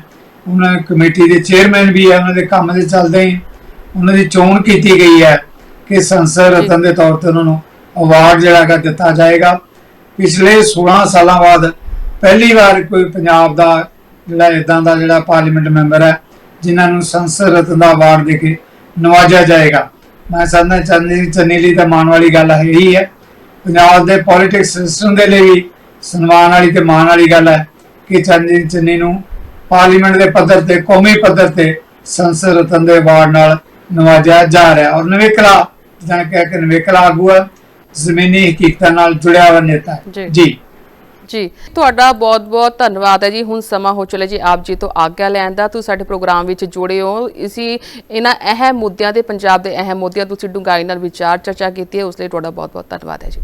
ਉਹਨਾਂ ਕਮੇਟੀ ਦੇ ਚੇਅਰਮੈਨ ਵੀ ਹੈ ਉਹਨਾਂ ਦੇ ਕੰਮ ਦੇ ਚੱਲਦੇ ਹੀ ਉਹਨਾਂ ਦੀ ਚੋਣ ਕੀਤੀ ਗਈ ਹੈ ਕਿ ਸੰਸਦ ਰਤਨ ਦੇ ਤੌਰ ਤੇ ਉਹਨਾਂ ਨੂੰ ਅਵਾਰਡ ਜਿਹੜਾ ਹੈਗਾ ਦਿੱਤਾ ਜਾਏਗਾ। ਪਿਛਲੇ 16 ਸਾਲਾਂ ਬਾਅਦ ਪਹਿਲੀ ਵਾਰ ਕੋਈ ਪੰਜਾਬ ਦਾ ਜਿਹੜਾ ਇਦਾਂ ਦਾ ਜਿਹੜਾ ਪਾਰਲੀਮੈਂਟ ਮੈਂਬਰ ਹੈ ਜਿਨ੍ਹਾਂ ਨੂੰ ਸੰਸਦ ਰਤਨ ਦਾ ਅਵਾਰਡ ਦੇ ਕੇ ਨਵਾਜਿਆ ਜਾਏਗਾ ਮੈਂ ਸਮਝਦਾ ਚੰਨੀ ਚੰਨੀ ਲਈ ਤਾਂ ਮਾਣ ਵਾਲੀ ਗੱਲ ਹੈ ਹੀ ਹੈ ਪੰਜਾਬ ਦੇ ਪੋਲਿਟਿਕਸ ਸਿਸਟਮ ਦੇ ਲਈ ਵੀ ਸਨਮਾਨ ਵਾਲੀ ਤੇ ਮਾਣ ਵਾਲੀ ਗੱਲ ਹੈ ਕਿ ਚੰਨੀ ਚੰਨੀ ਨੂੰ ਪਾਰਲੀਮੈਂਟ ਦੇ ਪੱਧਰ ਤੇ ਕੌਮੀ ਪੱਧਰ ਤੇ ਸੰਸਦ ਰਤਨ ਦੇ ਅਵਾਰਡ ਨਾਲ ਨਵਾਜਿਆ ਜਾ ਰਿਹਾ ਔਰ ਨਵੇਕਲਾ ਜਿਵੇਂ ਕਹਿ ਕੇ ਨਵੇਕਲਾ ਆਗੂ ਹੈ ਜ਼ਮੀਨੀ ਹਕੀਕਤਾਂ ਨਾਲ ਜੁੜਿਆ ਹੋਇਆ ਨੇਤਾ। ਜੀ। ਜੀ ਤੁਹਾਡਾ ਬਹੁਤ-ਬਹੁਤ ਧੰਨਵਾਦ ਹੈ ਜੀ। ਹੁਣ ਸਮਾਂ ਹੋ ਚਲੇ ਜੀ ਆਪ ਜੀ ਤੋਂ ਆਗਿਆ ਲੈਣ ਦਾ। ਤੁਸੀਂ ਸਾਡੇ ਪ੍ਰੋਗਰਾਮ ਵਿੱਚ ਜੁੜੇ ਹੋ। ਇਸੀ ਇਹਨਾਂ ਅਹਿਮ ਮੁੱਦਿਆਂ ਤੇ ਪੰਜਾਬ ਦੇ ਅਹਿਮ ਮੁੱਦਿਆਂ ਤੁਸੀਂ ਡੂੰਘਾਈ ਨਾਲ ਵਿਚਾਰ ਚਰਚਾ ਕੀਤੀ ਹੈ। ਉਸ ਲਈ ਤੁਹਾਡਾ ਬਹੁਤ-ਬਹੁਤ ਧੰਨਵਾਦ ਹੈ ਜੀ।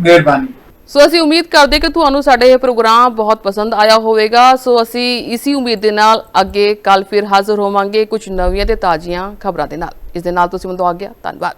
ਮਿਹਰਬਾਨੀ। ਸੋ ਅਸੀਂ ਉਮੀਦ ਕਰਦੇ ਕਿ ਤੁਹਾਨੂੰ ਸਾਡੇ ਇਹ ਪ੍ਰੋਗਰਾਮ ਬਹੁਤ ਪਸੰਦ ਆਇਆ ਹੋਵੇਗਾ। ਸੋ ਅਸੀਂ ਇਸੀ ਉਮੀਦ ਦੇ ਨਾਲ ਅੱਗੇ ਕੱਲ ਫਿਰ ਹਾਜ਼ਰ ਹੋਵਾਂਗੇ ਕੁਝ ਨਵੀਆਂ ਤੇ ਤਾਜ਼ੀਆਂ ਖਬਰਾਂ ਦੇ ਨਾਲ। ਇਸ ਦੇ ਨਾਲ ਤੁਸੀਂ ਮੈਨੂੰ ਆ ਗਿਆ ਧੰਨਵਾਦ।